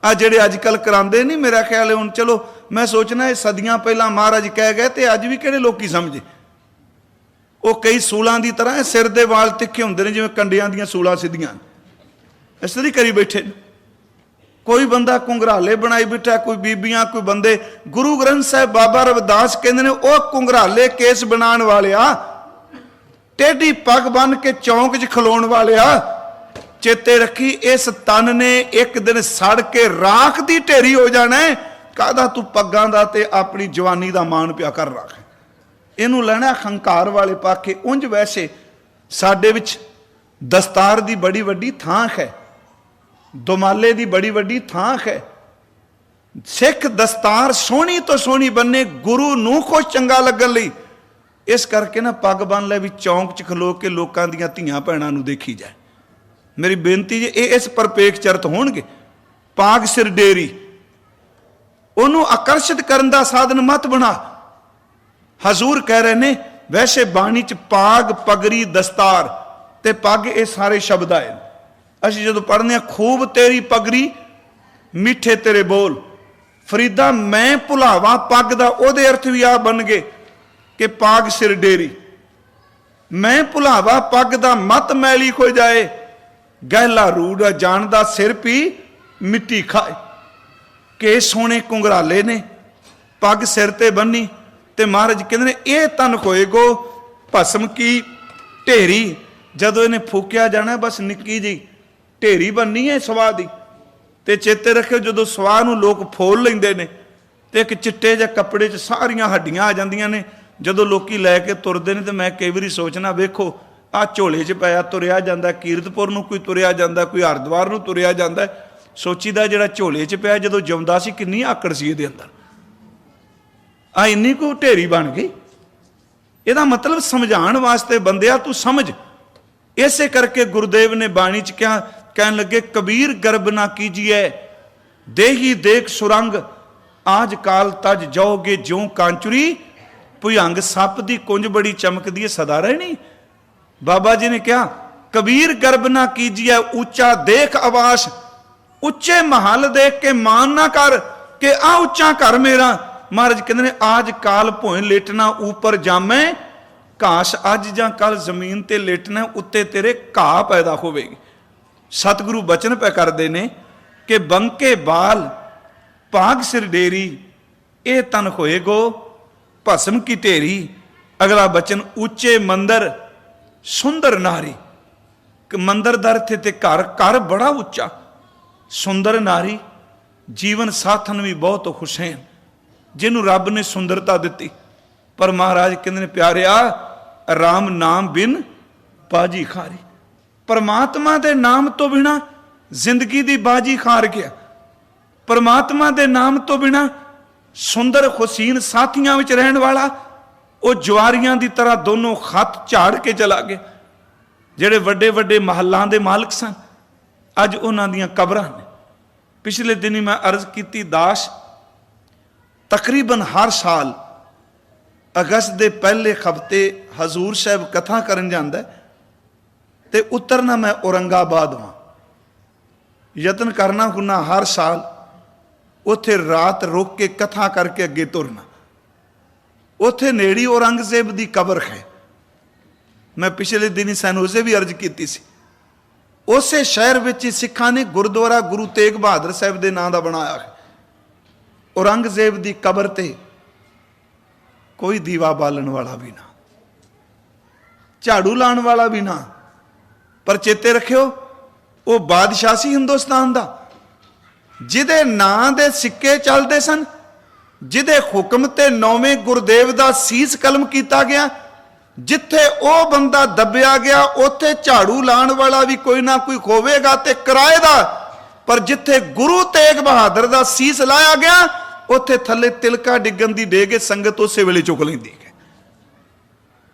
ਆ ਜਿਹੜੇ ਅੱਜ ਕੱਲ ਕਰਾਉਂਦੇ ਨਹੀਂ ਮੇਰਾ ਖਿਆਲ ਹੈ ਹੁਣ ਚਲੋ, ਮੈਂ ਸੋਚਣਾ ਇਹ ਸਦੀਆਂ ਪਹਿਲਾਂ ਮਹਾਰਾਜ ਕਹਿ ਗਏ ਤੇ ਅੱਜ ਵੀ ਕਿਹੜੇ ਲੋਕੀ ਸਮਝੇ। ਉਹ ਕਈ ਸੂਲਾਂ ਦੀ ਤਰ੍ਹਾਂ ਸਿਰ ਦੇ ਵਾਲ ਤਿੱਖੇ ਹੁੰਦੇ ਨੇ, ਜਿਵੇਂ ਕੰਡਿਆਂ ਦੀਆਂ ਸੂਲਾਂ ਸਿੱਧੀਆਂ। ਇਸ ਤਰ੍ਹਾਂ ਹੀ ਕਰੀ ਬੈਠੇ ਨੇ। ਕੋਈ ਬੰਦਾ ਕੁੰਗਰਾਲੇ ਬਣਾਈ ਬਿਠਾ, ਕੋਈ ਬੀਬੀਆਂ, ਕੋਈ ਬੰਦੇ, ਗੁਰੂ ਗ੍ਰੰਥ ਸਾਹਿਬ ਬਾਬਾ ਰਵਿਦਾਸ ਕਹਿੰਦੇ ਨੇ, ਉਹ ਕੁੰਗਰਾਲੇ ਕੇਸ ਬਣਾਉਣ ਵਾਲਿਆ, ਟੇਢੀ ਪੱਗ ਬੰਨ ਕੇ ਚੌਂਕ 'ਚ ਖਲੋਣ ਵਾਲਿਆ, ਚੇਤੇ ਰੱਖੀ ਇਸ ਤਨ ਨੇ ਇੱਕ ਦਿਨ ਸੜ ਕੇ ਰਾਖ ਦੀ ਢੇਰੀ ਹੋ ਜਾਣਾ ਹੈ, ਕਾਹਦਾ ਤੂੰ ਪੱਗਾਂ ਦਾ ਤੇ ਆਪਣੀ ਜਵਾਨੀ ਦਾ ਮਾਣ ਪਿਆ ਕਰ ਰੱਖ? ਇਹਨੂੰ ਲੈਣਾ ਹੰਕਾਰ ਵਾਲੇ ਪਾਕੇ ਉਂਝ ਵੈਸੇ ਸਾਡੇ ਵਿੱਚ ਦਸਤਾਰ ਦੀ ਬੜੀ ਵੱਡੀ ਥਾਂ ਹੈ। ਦੁਮਾਲੇ ਦੀ ਬੜੀ ਵੱਡੀ ਥਾਂ ਹੈ। ਸਿੱਖ ਦਸਤਾਰ ਸੋਹਣੀ ਤੋਂ ਸੋਹਣੀ ਬੰਨੇ, ਗੁਰੂ ਨੂੰ ਖੁਸ਼ ਚੰਗਾ ਲੱਗਣ ਲਈ। ਇਸ ਕਰਕੇ ਨਾ ਪੱਗ ਬੰਨ ਲੈ ਵੀ ਚੌਂਕ 'ਚ ਖਲੋ ਕੇ ਲੋਕਾਂ ਦੀਆਂ ਧੀਆਂ ਭੈਣਾਂ ਨੂੰ ਦੇਖੀ ਜਾਏ। ਮੇਰੀ ਬੇਨਤੀ ਜੇ, ਇਹ ਇਸ ਪਰਪੇਖ ਚਰਤ ਹੋਣਗੇ। ਪਾਗ ਸਿਰ ਡੇਰੀ। ਉਹਨੂੰ ਆਕਰਸ਼ਿਤ ਕਰਨ ਦਾ ਸਾਧਨ ਮਤ ਬਣਾ। ਹਜ਼ੂਰ ਕਹਿ ਰਹੇ ਨੇ, ਵੈਸੇ ਬਾਣੀ ਚ ਪਾਗ ਪਗੜੀ ਦਸਤਾਰ ਤੇ ਪੱਗ ਇਹ ਸਾਰੇ ਸ਼ਬਦ ਆਏ ਨੇ। ਅਸੀਂ ਜਦੋਂ ਪੜ੍ਹਨੇ ਆ, ਖੂਬ ਤੇਰੀ ਪਗੜੀ ਮਿੱਠੇ ਤੇਰੇ ਬੋਲ। ਫਰੀਦਾ ਮੈਂ ਭੁਲਾਵਾ, ਪੱਗ ਦਾ ਉਹਦੇ ਅਰਥ ਵੀ ਆ ਬਣ ਗਏ ਕਿ ਪਾਗ ਸਿਰ ਡੇਰੀ। ਮੈਂ ਭੁਲਾਵਾ, ਪੱਗ ਦਾ ਮਤ ਮੈਲੀ ਖੋ ਜਾਏ। ਗਹਿਲਾ ਰੂੜ ਜਾਣਦਾ ਸਿਰ ਪੀ ਮਿੱਟੀ ਖਾਏ। ਕੇ ਸੋਹਣੇ ਕੁੰਗਰਾਲੇ ਨੇ, ਪੱਗ ਸਿਰ ਤੇ ਬੰਨੀ ਤੇ ਮਹਾਰਾਜ ਕਹਿੰਦੇ ਨੇ, ਇਹ ਤਨ ਹੋਏਗੋ ਭਸਮ ਕੀ ਢੇਰੀ। ਜਦੋਂ ਇਹਨੇ ਫੂਕਿਆ ਜਾਣਾ, ਬਸ ਨਿੱਕੀ ਜੀ ਢੇਰੀ ਬੰਨੀ ਹੈ ਸਵਾਹ ਦੀ। ਤੇ ਚੇਤੇ ਰੱਖਿਓ ਜਦੋਂ ਸਵਾਹ ਨੂੰ ਲੋਕ ਫੋਲ ਲੈਂਦੇ ਨੇ ਤੇ ਇੱਕ ਚਿੱਟੇ ਜਿਹੇ ਕੱਪੜੇ 'ਚ ਸਾਰੀਆਂ ਹੱਡੀਆਂ ਆ ਜਾਂਦੀਆਂ ਨੇ। ਜਦੋਂ ਲੋਕੀ ਲੈ ਕੇ ਤੁਰਦੇ ਨੇ ਤੇ ਮੈਂ ਕਈ ਵਾਰੀ ਸੋਚਣਾ ਵੇਖੋ ਆ ਝੋਲੇ 'ਚ ਪਿਆ ਤੁਰਿਆ ਜਾਂਦਾ, ਕੀਰਤਪੁਰ ਨੂੰ ਕੋਈ ਤੁਰਿਆ ਜਾਂਦਾ, ਕੋਈ ਹਰਿਦੁਆਰ ਨੂੰ ਤੁਰਿਆ ਜਾਂਦਾ। ਸੋਚੀਦਾ ਜਿਹੜਾ ਝੋਲੇ 'ਚ ਪਿਆ, ਜਦੋਂ ਜਿਉਂਦਾ ਸੀ ਕਿੰਨੀ ਆਕੜ ਸੀ ਇਹਦੇ ਅੰਦਰ। ਆ ਇੰਨੀ ਕੋ ਢੇਰੀ ਬਣ ਗਈ। ਇਹਦਾ ਮਤਲਬ ਸਮਝਾਉਣ ਵਾਸਤੇ ਬੰਦਿਆ ਤੂੰ ਸਮਝ। ਇਸੇ ਕਰਕੇ ਗੁਰਦੇਵ ਨੇ ਬਾਣੀ ਚ ਕਿਹਾ ਕਹਿਣ ਲੱਗੇ, ਕਬੀਰ ਗਰਬ ਨਾ ਕੀਜੀਏ ਦੇਹੀ ਦੇਖ ਸੁਰੰਗ, ਆਜ ਕਾਲ ਤਜ ਜਾਓਗੇ ਜਿਉ ਕਾਂਚੁਰੀ ਭੁਜੰਗ ਸੱਪ ਦੀ ਕੁੰਜ ਬੜੀ ਚਮਕਦੀ ਹੈ ਸਦਾ ਰਹਿਣੀ। ਬਾਬਾ ਜੀ ਨੇ ਕਿਹਾ, ਕਬੀਰ ਗਰਬ ਨਾ ਕੀਜੀਏ ਉੱਚਾ ਦੇਖ ਆਵਾਸ, ਉੱਚੇ ਮਹਲ ਦੇਖ ਕੇ ਮਾਨ ਨਾ ਕਰ, ਕਿ ਆ ਉੱਚਾ ਘਰ ਮੇਰਾ। ਮਹਾਰਾਜ ਕਹਿੰਦੇ ਨੇ, ਆਜ ਕਾਲ ਭੋਏ ਲੇਟਣਾ ਉੱਪਰ ਜਾਮੈ, ਘਾਸ ਅੱਜ ਜਾਂ ਕੱਲ ਜ਼ਮੀਨ ਤੇ ਲੇਟਣਾ, ਉੱਤੇ ਤੇਰੇ ਘਾਹ ਪੈਦਾ ਹੋਵੇਗੀ। ਸਤਿਗੁਰੂ ਬਚਨ ਪੈ ਕਰਦੇ ਨੇ ਕਿ ਬੰਕੇ ਬਾਲ, ਭਾਗ ਸਿਰ ਡੇਰੀ, ਇਹ ਤਨ ਹੋਏਗੋ, ਭਸਮ ਕੀ ਢੇਰੀ। ਅਗਲਾ ਬਚਨ, ਉੱਚੇ ਮੰਦਰ, ਸੁੰਦਰ ਨਾਰੀ। ਕਿ ਮੰਦਰ ਦਰ ਤੇ ਤੇ ਘਰ ਘਰ ਬੜਾ ਉੱਚਾ। ਸੁੰਦਰ ਨਾਰੀ, ਜੀਵਨ ਸਾਥਨ ਵੀ ਬਹੁਤ ਹੁਸੈਨ ਜਿਹਨੂੰ ਰੱਬ ਨੇ ਸੁੰਦਰਤਾ ਦਿੱਤੀ। ਪਰ ਮਹਾਰਾਜ ਕਹਿੰਦੇ ਨੇ, ਪਿਆਰਿਆ, ਰਾਮ ਨਾਮ ਬਿਨ ਬਾਜੀ ਖਾਰੀ। ਪਰਮਾਤਮਾ ਦੇ ਨਾਮ ਤੋਂ ਬਿਨਾ ਜ਼ਿੰਦਗੀ ਦੀ ਬਾਜੀ ਖਾਰ ਗਿਆ। ਪਰਮਾਤਮਾ ਦੇ ਨਾਮ ਤੋਂ ਬਿਨਾ ਸੁੰਦਰ ਹੁਸੀਨ ਸਾਥੀਆਂ ਵਿੱਚ ਰਹਿਣ ਵਾਲਾ ਉਹ ਜਵਾਰੀਆਂ ਦੀ ਤਰ੍ਹਾਂ ਦੋਨੋਂ ਖੱਤ ਝਾੜ ਕੇ ਚਲਾ ਗਿਆ। ਜਿਹੜੇ ਵੱਡੇ ਵੱਡੇ ਮਹੱਲਾਂ ਦੇ ਮਾਲਕ ਸਨ ਅੱਜ ਉਹਨਾਂ ਦੀਆਂ ਕਬਰਾਂ ਨੇ। ਪਿਛਲੇ ਦਿਨੀ ਮੈਂ ਅਰਜ਼ ਕੀਤੀ ਦਾਸ ਤਕਰੀਬਨ ਹਰ ਸਾਲ ਅਗਸਤ ਦੇ ਪਹਿਲੇ ਹਫ਼ਤੇ ਹਜ਼ੂਰ ਸਾਹਿਬ ਕਥਾ ਕਰਨ ਜਾਂਦਾ ਹੈ, ਤੇ ਉਤਰਨਾ ਮੈਂ ਔਰੰਗਾਬਾਦ ਹਾਂ ਯਤਨ ਕਰਨਾ ਹੁੰਨਾ ਹਰ ਸਾਲ, ਉੱਥੇ ਰਾਤ ਰੁਕ ਕੇ ਕਥਾ ਕਰਕੇ ਅੱਗੇ ਤੁਰਨਾ। ਉੱਥੇ ਨੇੜੀ ਔਰੰਗਜ਼ੇਬ ਦੀ ਕਬਰ ਹੈ। ਮੈਂ ਪਿਛਲੇ ਦਿਨੀ ਸੈਨੋਜ਼ੇ ਵੀ ਅਰਜ਼ ਕੀਤੀ ਸੀ। ਉਸੇ ਸ਼ਹਿਰ ਵਿੱਚ ਹੀ ਸਿੱਖਾਂ ਨੇ ਗੁਰਦੁਆਰਾ ਗੁਰੂ ਤੇਗ ਬਹਾਦਰ ਸਾਹਿਬ ਦੇ ਨਾਂ ਦਾ ਬਣਾਇਆ ਹੈ। ਔਰੰਗਜ਼ੇਬ ਦੀ ਕਬਰ ਤੇ ਕੋਈ ਦੀਵਾ ਬਾਲਣ ਵਾਲਾ ਵੀ ਨਾ। ਝਾੜੂ ਲਾਉਣ ਵਾਲਾ ਵੀ ਨਾ। ਪਰ ਚੇਤੇ ਰੱਖਿਓ, ਉਹ ਬਾਦਸ਼ਾਹ ਸੀ ਹਿੰਦੁਸਤਾਨ ਦਾ। ਜਿਹਦੇ ਨਾਂ ਦੇ ਸਿੱਕੇ ਚੱਲਦੇ ਸਨ, ਜਿਹਦੇ ਹੁਕਮ ਤੇ ਨੌਵੇਂ ਗੁਰਦੇਵ ਦਾ ਸੀਸ ਕਲਮ ਕੀਤਾ ਗਿਆ, ਜਿੱਥੇ ਉਹ ਬੰਦਾ ਦੱਬਿਆ ਗਿਆ, ਉੱਥੇ ਝਾੜੂ ਲਾਉਣ ਵਾਲਾ ਵੀ ਕੋਈ ਨਾ ਕੋਈ ਹੋਵੇਗਾ ਤੇ ਕਿਰਾਏ ਦਾ। ਪਰ ਜਿੱਥੇ ਗੁਰੂ ਤੇਗ ਬਹਾਦਰ ਦਾ ਸੀਸ ਲਾਇਆ ਗਿਆ, ਉੱਥੇ ਥੱਲੇ ਤਿਲਕਾ ਡਿੱਗਣ ਦੀ ਡੇ ਕੇ ਸੰਗਤ ਉਸੇ ਵੇਲੇ ਚੁੱਕ ਲੈਂਦੀ ਹੈ।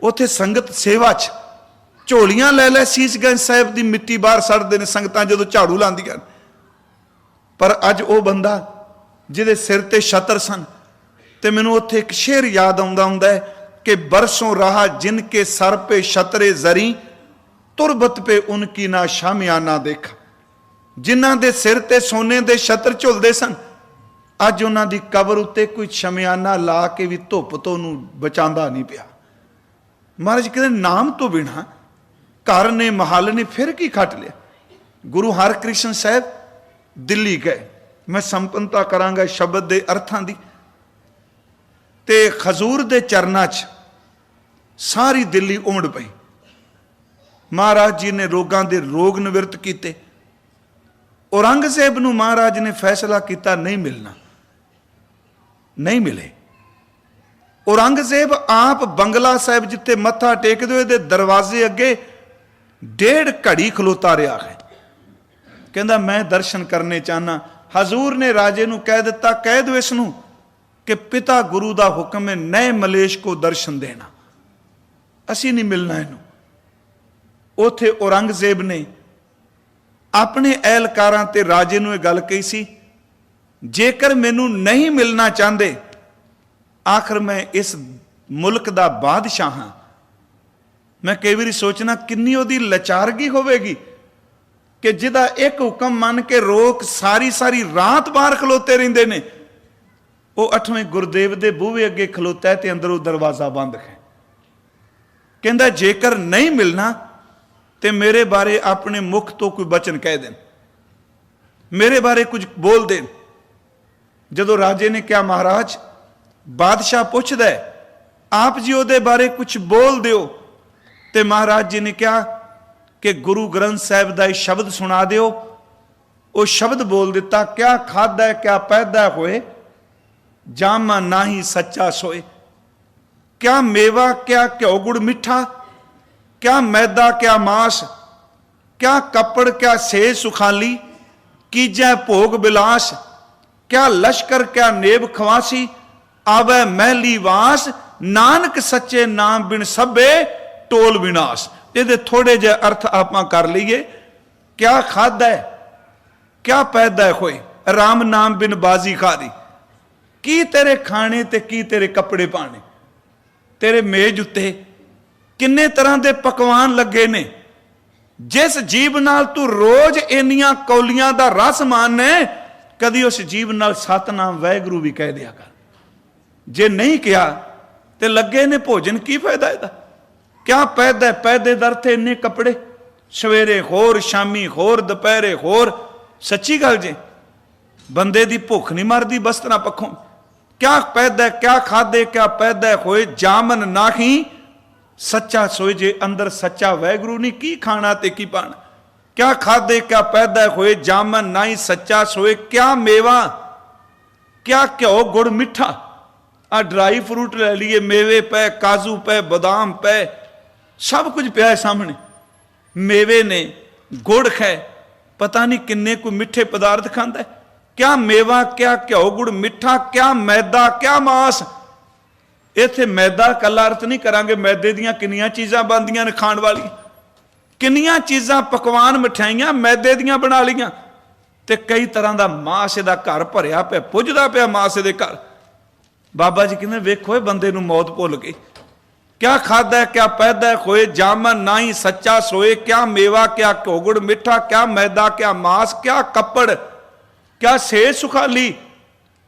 ਉੱਥੇ ਸੰਗਤ ਸੇਵਾ 'ਚ ਝੋਲੀਆਂ ਲੈ ਲੈ ਸੀਸਗੰਜ ਸਾਹਿਬ ਦੀ ਮਿੱਟੀ ਬਾਹਰ ਸੜਦੇ ਨੇ ਸੰਗਤਾਂ ਜਦੋਂ ਝਾੜੂ ਲਾਉਂਦੀਆਂ ਪਰ ਅੱਜ ਉਹ ਬੰਦਾ ਜਿਹਦੇ ਸਿਰ ਤੇ ਛਤਰ ਸਨ ਤੇ ਮੈਨੂੰ ਉੱਥੇ ਇੱਕ ਸ਼ੇਰ ਯਾਦ ਆਉਂਦਾ ਹੁੰਦਾ ਹੈ ਕਿ ਬਰਸੋਂ ਰਹਾ ਜਿਨ ਕੇ ਸਰ ਪੇ ਛਤਰੇ ਜ਼ਰੀ, ਤੁਰਬਤ ਪੇ ਉਨਕੀ ਨਾ ਸ਼ਾਮਿਆਨਾ ਦੇਖ। ਜਿਨ੍ਹਾਂ ਦੇ ਸਿਰ ਤੇ ਸੋਨੇ ਦੇ ਛਤਰ ਝੁਲਦੇ ਸਨ, ਅੱਜ ਉਹਨਾਂ ਦੀ ਕਬਰ ਉੱਤੇ ਕੋਈ ਸ਼ਮਿਆਨਾ ਲਾ ਕੇ ਵੀ ਧੁੱਪ ਤੋਂ ਨੂੰ ਬਚਾਉਂਦਾ ਨਹੀਂ ਪਿਆ। ਮਹਾਰਾਜ ਕਹਿੰਦੇ ਨਾਮ ਤੋਂ ਬਿਨਾ ਘਰ ਨੇ, ਮਹੱਲ ਨੇ, ਫਿਰ ਕੀ ਖੱਟ ਲਿਆ? ਗੁਰੂ ਹਰਕ੍ਰਿਸ਼ਨ ਸਾਹਿਬ ਦਿੱਲੀ ਗਏ। ਮੈਂ ਸੰਪੰਨਤਾ ਕਰਾਂਗਾ ਸ਼ਬਦ ਦੇ ਅਰਥਾਂ ਦੀ। ਤੇ ਖਜ਼ੂਰ ਦੇ ਚਰਨਾਂ 'ਚ ਸਾਰੀ ਦਿੱਲੀ ਉਮੜ ਪਈ। ਮਹਾਰਾਜ ਜੀ ਨੇ ਰੋਗਾਂ ਦੇ ਰੋਗ ਨਿਵਰਤ ਕੀਤੇ। ਔਰੰਗਜ਼ੇਬ ਨੂੰ ਮਹਾਰਾਜ ਨੇ ਫੈਸਲਾ ਕੀਤਾ, ਨਹੀਂ ਮਿਲਣਾ। ਨਹੀਂ ਮਿਲੇ। ਔਰੰਗਜ਼ੇਬ ਆਪ ਬੰਗਲਾ ਸਾਹਿਬ ਜਿੱਥੇ ਮੱਥਾ ਟੇਕਦੇ ਹੋਏ ਦੇ ਦਰਵਾਜ਼ੇ ਅੱਗੇ ਡੇਢ ਘੜੀ ਖਲੋਤਾ ਰਿਹਾ ਹੈ। ਕਹਿੰਦਾ, ਮੈਂ ਦਰਸ਼ਨ ਕਰਨੇ ਚਾਹਨਾ। ਹਜ਼ੂਰ ਨੇ ਰਾਜੇ ਨੂੰ ਕਹਿ ਦਿੱਤਾ, ਕਹਿ ਦਿਓ ਇਸ ਨੂੰ ਕਿ ਪਿਤਾ ਗੁਰੂ ਦਾ ਹੁਕਮ ਹੈ ਨਏ ਮਲੇਸ਼ ਕੋ ਦਰਸ਼ਨ ਦੇਣਾ। ਅਸੀਂ ਨਹੀਂ ਮਿਲਣਾ ਇਹਨੂੰ। ਉਥੇ ਔਰੰਗਜ਼ੇਬ ਨੇ ਆਪਣੇ ਐਲਕਾਰਾਂ ਤੇ ਰਾਜੇ ਨੂੰ ਇਹ ਗੱਲ ਕਹੀ ਸੀ, ਜੇਕਰ ਮੈਨੂੰ ਨਹੀਂ ਮਿਲਣਾ ਚਾਹੁੰਦੇ, ਆਖਰ ਮੈਂ ਇਸ ਮੁਲਕ ਦਾ ਬਾਦਸ਼ਾਹ ਹਾਂ। ਮੈਂ ਕਈ ਵਾਰੀ ਸੋਚਣਾ ਕਿੰਨੀ ਉਹਦੀ ਲਚਾਰਗੀ ਹੋਵੇਗੀ ਕਿ ਜਿਹਦਾ ਇੱਕ ਹੁਕਮ ਮੰਨ ਕੇ ਰੋਕ ਸਾਰੀ ਸਾਰੀ ਰਾਤ ਬਾਹਰ ਖਲੋਤੇ ਰਹਿੰਦੇ ਨੇ, ਉਹ ਅਠਵੇਂ ਗੁਰਦੇਵ ਦੇ ਬੂਹੇ ਅੱਗੇ ਖਲੋਤਾ ਹੈ ਤੇ ਅੰਦਰੋਂ ਦਰਵਾਜ਼ਾ ਬੰਦ ਹੈ। ਕਹਿੰਦਾ, ਜੇਕਰ ਨਹੀਂ ਮਿਲਣਾ, ਤੇ ਮੇਰੇ ਬਾਰੇ ਆਪਣੇ ਮੁਖ ਤੋਂ ਕੋਈ ਬਚਨ ਕਹਿ ਦੇਣ। ਮੇਰੇ ਬਾਰੇ ਕੁਝ ਬੋਲ ਦੇਣ। ਜਦੋਂ ਰਾਜੇ ਨੇ ਕਿਹਾ, ਮਹਾਰਾਜ, ਬਾਦਸ਼ਾਹ ਪੁੱਛਦਾ ਆਪ ਜੀ ਉਹਦੇ ਬਾਰੇ ਕੁਝ ਬੋਲ ਦਿਓ। ਤੇ ਮਹਾਰਾਜ ਜੀ ਨੇ ਕਿਹਾ ਕਿ ਗੁਰੂ ਗ੍ਰੰਥ ਸਾਹਿਬ ਦਾ ਇਹ ਸ਼ਬਦ ਸੁਣਾ ਦਿਓ। ਉਹ ਸ਼ਬਦ ਬੋਲ ਦਿੱਤਾ, ਕਿਆ ਖਾਦਾ ਕਿਆ ਪੈਦਾ ਹੋਏ, ਜਾਮਾ ਨਾਹੀ ਸੱਚਾ ਸੋਏ। ਕਿਆ ਮੇਵਾ, ਕਿਆ ਘਿਓ ਗੁੜ ਮਿੱਠਾ, ਕਿਆ ਮੈਦਾ, ਕਿਆ ਮਾਸ, ਕਿਆ ਕੱਪੜ, ਕਿਆ ਸੇ ਸੁਖਾਲੀ ਕੀਜੈ ਭੋਗ ਬਿਲਾਸ, ਕਿਆ ਲਸ਼ਕਰ, ਕਿਆ ਨੇਬ ਖਵਾਸੀ, ਆਵੈ ਮਹਿਲੀ ਵਾਸ, ਨਾਨਕ ਸੱਚੇ ਨਾਮ ਬਿਨ ਸਭੇ ਟੋਲ ਵਿਨਾਸ਼। ਇਹਦੇ ਥੋੜੇ ਜਿਹੇ ਅਰਥ ਆਪਾਂ ਕਰ ਲਈਏ। ਕਿਆ ਖਾਦਾ ਹੈ? ਕਿਆ ਪੈਦਾ ਹੋਏ? ਰਾਮ ਨਾਮ ਬਿਨ ਬਾਜ਼ੀ ਖਾਦੀ ਕੀ ਤੇਰੇ ਖਾਣੇ ਤੇ ਕੀ ਤੇਰੇ ਕੱਪੜੇ ਪਾਣੇ? ਤੇਰੇ ਮੇਜ਼ ਉੱਤੇ ਕਿੰਨੇ ਤਰ੍ਹਾਂ ਦੇ ਪਕਵਾਨ ਲੱਗੇ ਨੇ? ਜਿਸ ਜੀਵ ਨਾਲ ਤੂੰ ਰੋਜ਼ ਇੰਨੀਆਂ ਕੌਲੀਆਂ ਦਾ ਰਸ ਮਾਨਨੇ ਕਦੀ ਉਸ ਜੀਵ ਨਾਲ ਸਤਨਾਮ ਵੈਗਰੂ ਵੀ ਕਹਿ ਦਿਆ ਕਰ। ਜੇ ਨਹੀਂ ਕਿਹਾ, ਤੇ ਲੱਗੇ ਨੇ ਭੋਜਨ, ਕੀ ਫਾਇਦਾ ਇਹਦਾ? ਕਿਆ ਪੈਦਾ ਪੈਦੇ ਦਰ ਤੇ ਇੰਨੇ ਕੱਪੜੇ? ਸਵੇਰੇ ਹੋਰ, ਸ਼ਾਮੀ ਹੋਰ, ਦੁਪਹਿਰੇ ਹੋਰ। ਸੱਚੀ ਗੱਲ ਜੇ? ਬੰਦੇ ਦੀ ਭੁੱਖ ਨਹੀਂ ਮਰਦੀ, ਬਸਤਰਾਂ ਪੱਖੋਂ। ਕਿਆ ਪੈਦਾ ਕਿਆ ਖਾਦੇ? ਕਿਆ ਪੈਦਾ ਹੋਏ ਜਾਮਨ ਨਾਹੀ ਸੱਚਾ ਸੋਏ ਜੇ ਅੰਦਰ ਸੱਚਾ ਵੈਗਰੂ ਨਹੀਂ, ਕੀ ਖਾਣਾ ਤੇ ਕੀ ਪਾਣਾ? ਕਿਆ ਖਾਦੇ? ਕਿਆ ਪੈਦਾ ਹੋਏ ਜਾਮਨ ਨਾਹੀ ਸੱਚਾ ਸੋਏ ਕਿਆ ਮੇਵਾ? ਕਿਆ ਘਿਓ ਗੁੜ ਮਿੱਠਾ? ਆ ਡਰਾਈ ਫਰੂਟ ਲੈ ਲਈਏ, ਮੇਵੇ ਪਏ ਕਾਜੂ ਪਏ ਬਦਾਮ ਪਏ ਸਭ ਕੁਝ ਪਿਆ ਹੈ ਸਾਹਮਣੇ। ਮੇਵੇ ਨੇ ਗੁੜ ਹੈ ਪਤਾ ਨਹੀਂ ਕਿੰਨੇ ਕੋਈ ਮਿੱਠੇ ਪਦਾਰਥ ਖਾਂਦਾ ਕਿਆ ਮੇਵਾ, ਕਿਆ ਘਿਓ ਗੁੜ, ਮਿੱਠਾ, ਕਿਆ ਮੈਦਾ, ਕਿਆ ਮਾਸ। ਇੱਥੇ ਮੈਦਾ ਕੱਲਾ ਅਰਥ ਨਹੀਂ ਕਰਾਂਗੇ। ਮੈਦੇ ਦੀਆਂ ਕਿੰਨੀਆਂ ਚੀਜ਼ਾਂ ਬਣਦੀਆਂ ਨੇ ਖਾਣ ਵਾਲੀਆਂ। ਕਿੰਨੀਆਂ ਚੀਜ਼ਾਂ ਪਕਵਾਨ ਮਠਿਆਈਆਂ ਮੈਦੇ ਦੀਆਂ ਬਣਾ ਲਈਆਂ। ਤੇ ਕਈ ਤਰ੍ਹਾਂ ਦਾ ਮਾਸ ਇਹਦਾ ਘਰ ਭਰਿਆ ਪਿਆ, ਪੁੱਜਦਾ ਪਿਆ ਮਾਸ ਇਹਦੇ ਘਰ। ਬਾਬਾ ਜੀ ਕਹਿੰਦੇ, ਵੇਖੋ ਇਹ ਬੰਦੇ ਨੂੰ ਮੌਤ ਭੁੱਲ ਗਈ। ਕਿਆ ਖਾਦਾ ਕਿਆ ਪੈਦਾ ਹੋਏ ਜਾਮਨ ਨਾਹੀ ਸੱਚਾ ਸੋਏ, ਕਿਆ ਮੇਵਾ, ਕਿਆ ਘੋਗੜ ਮਿੱਠਾ, ਕਿਆ ਮੈਦਾ, ਕਿਆ ਮਾਸ, ਕਿਆ ਕੱਪੜ, ਕਿਆ ਸੇ ਸੁਖਾਲੀ।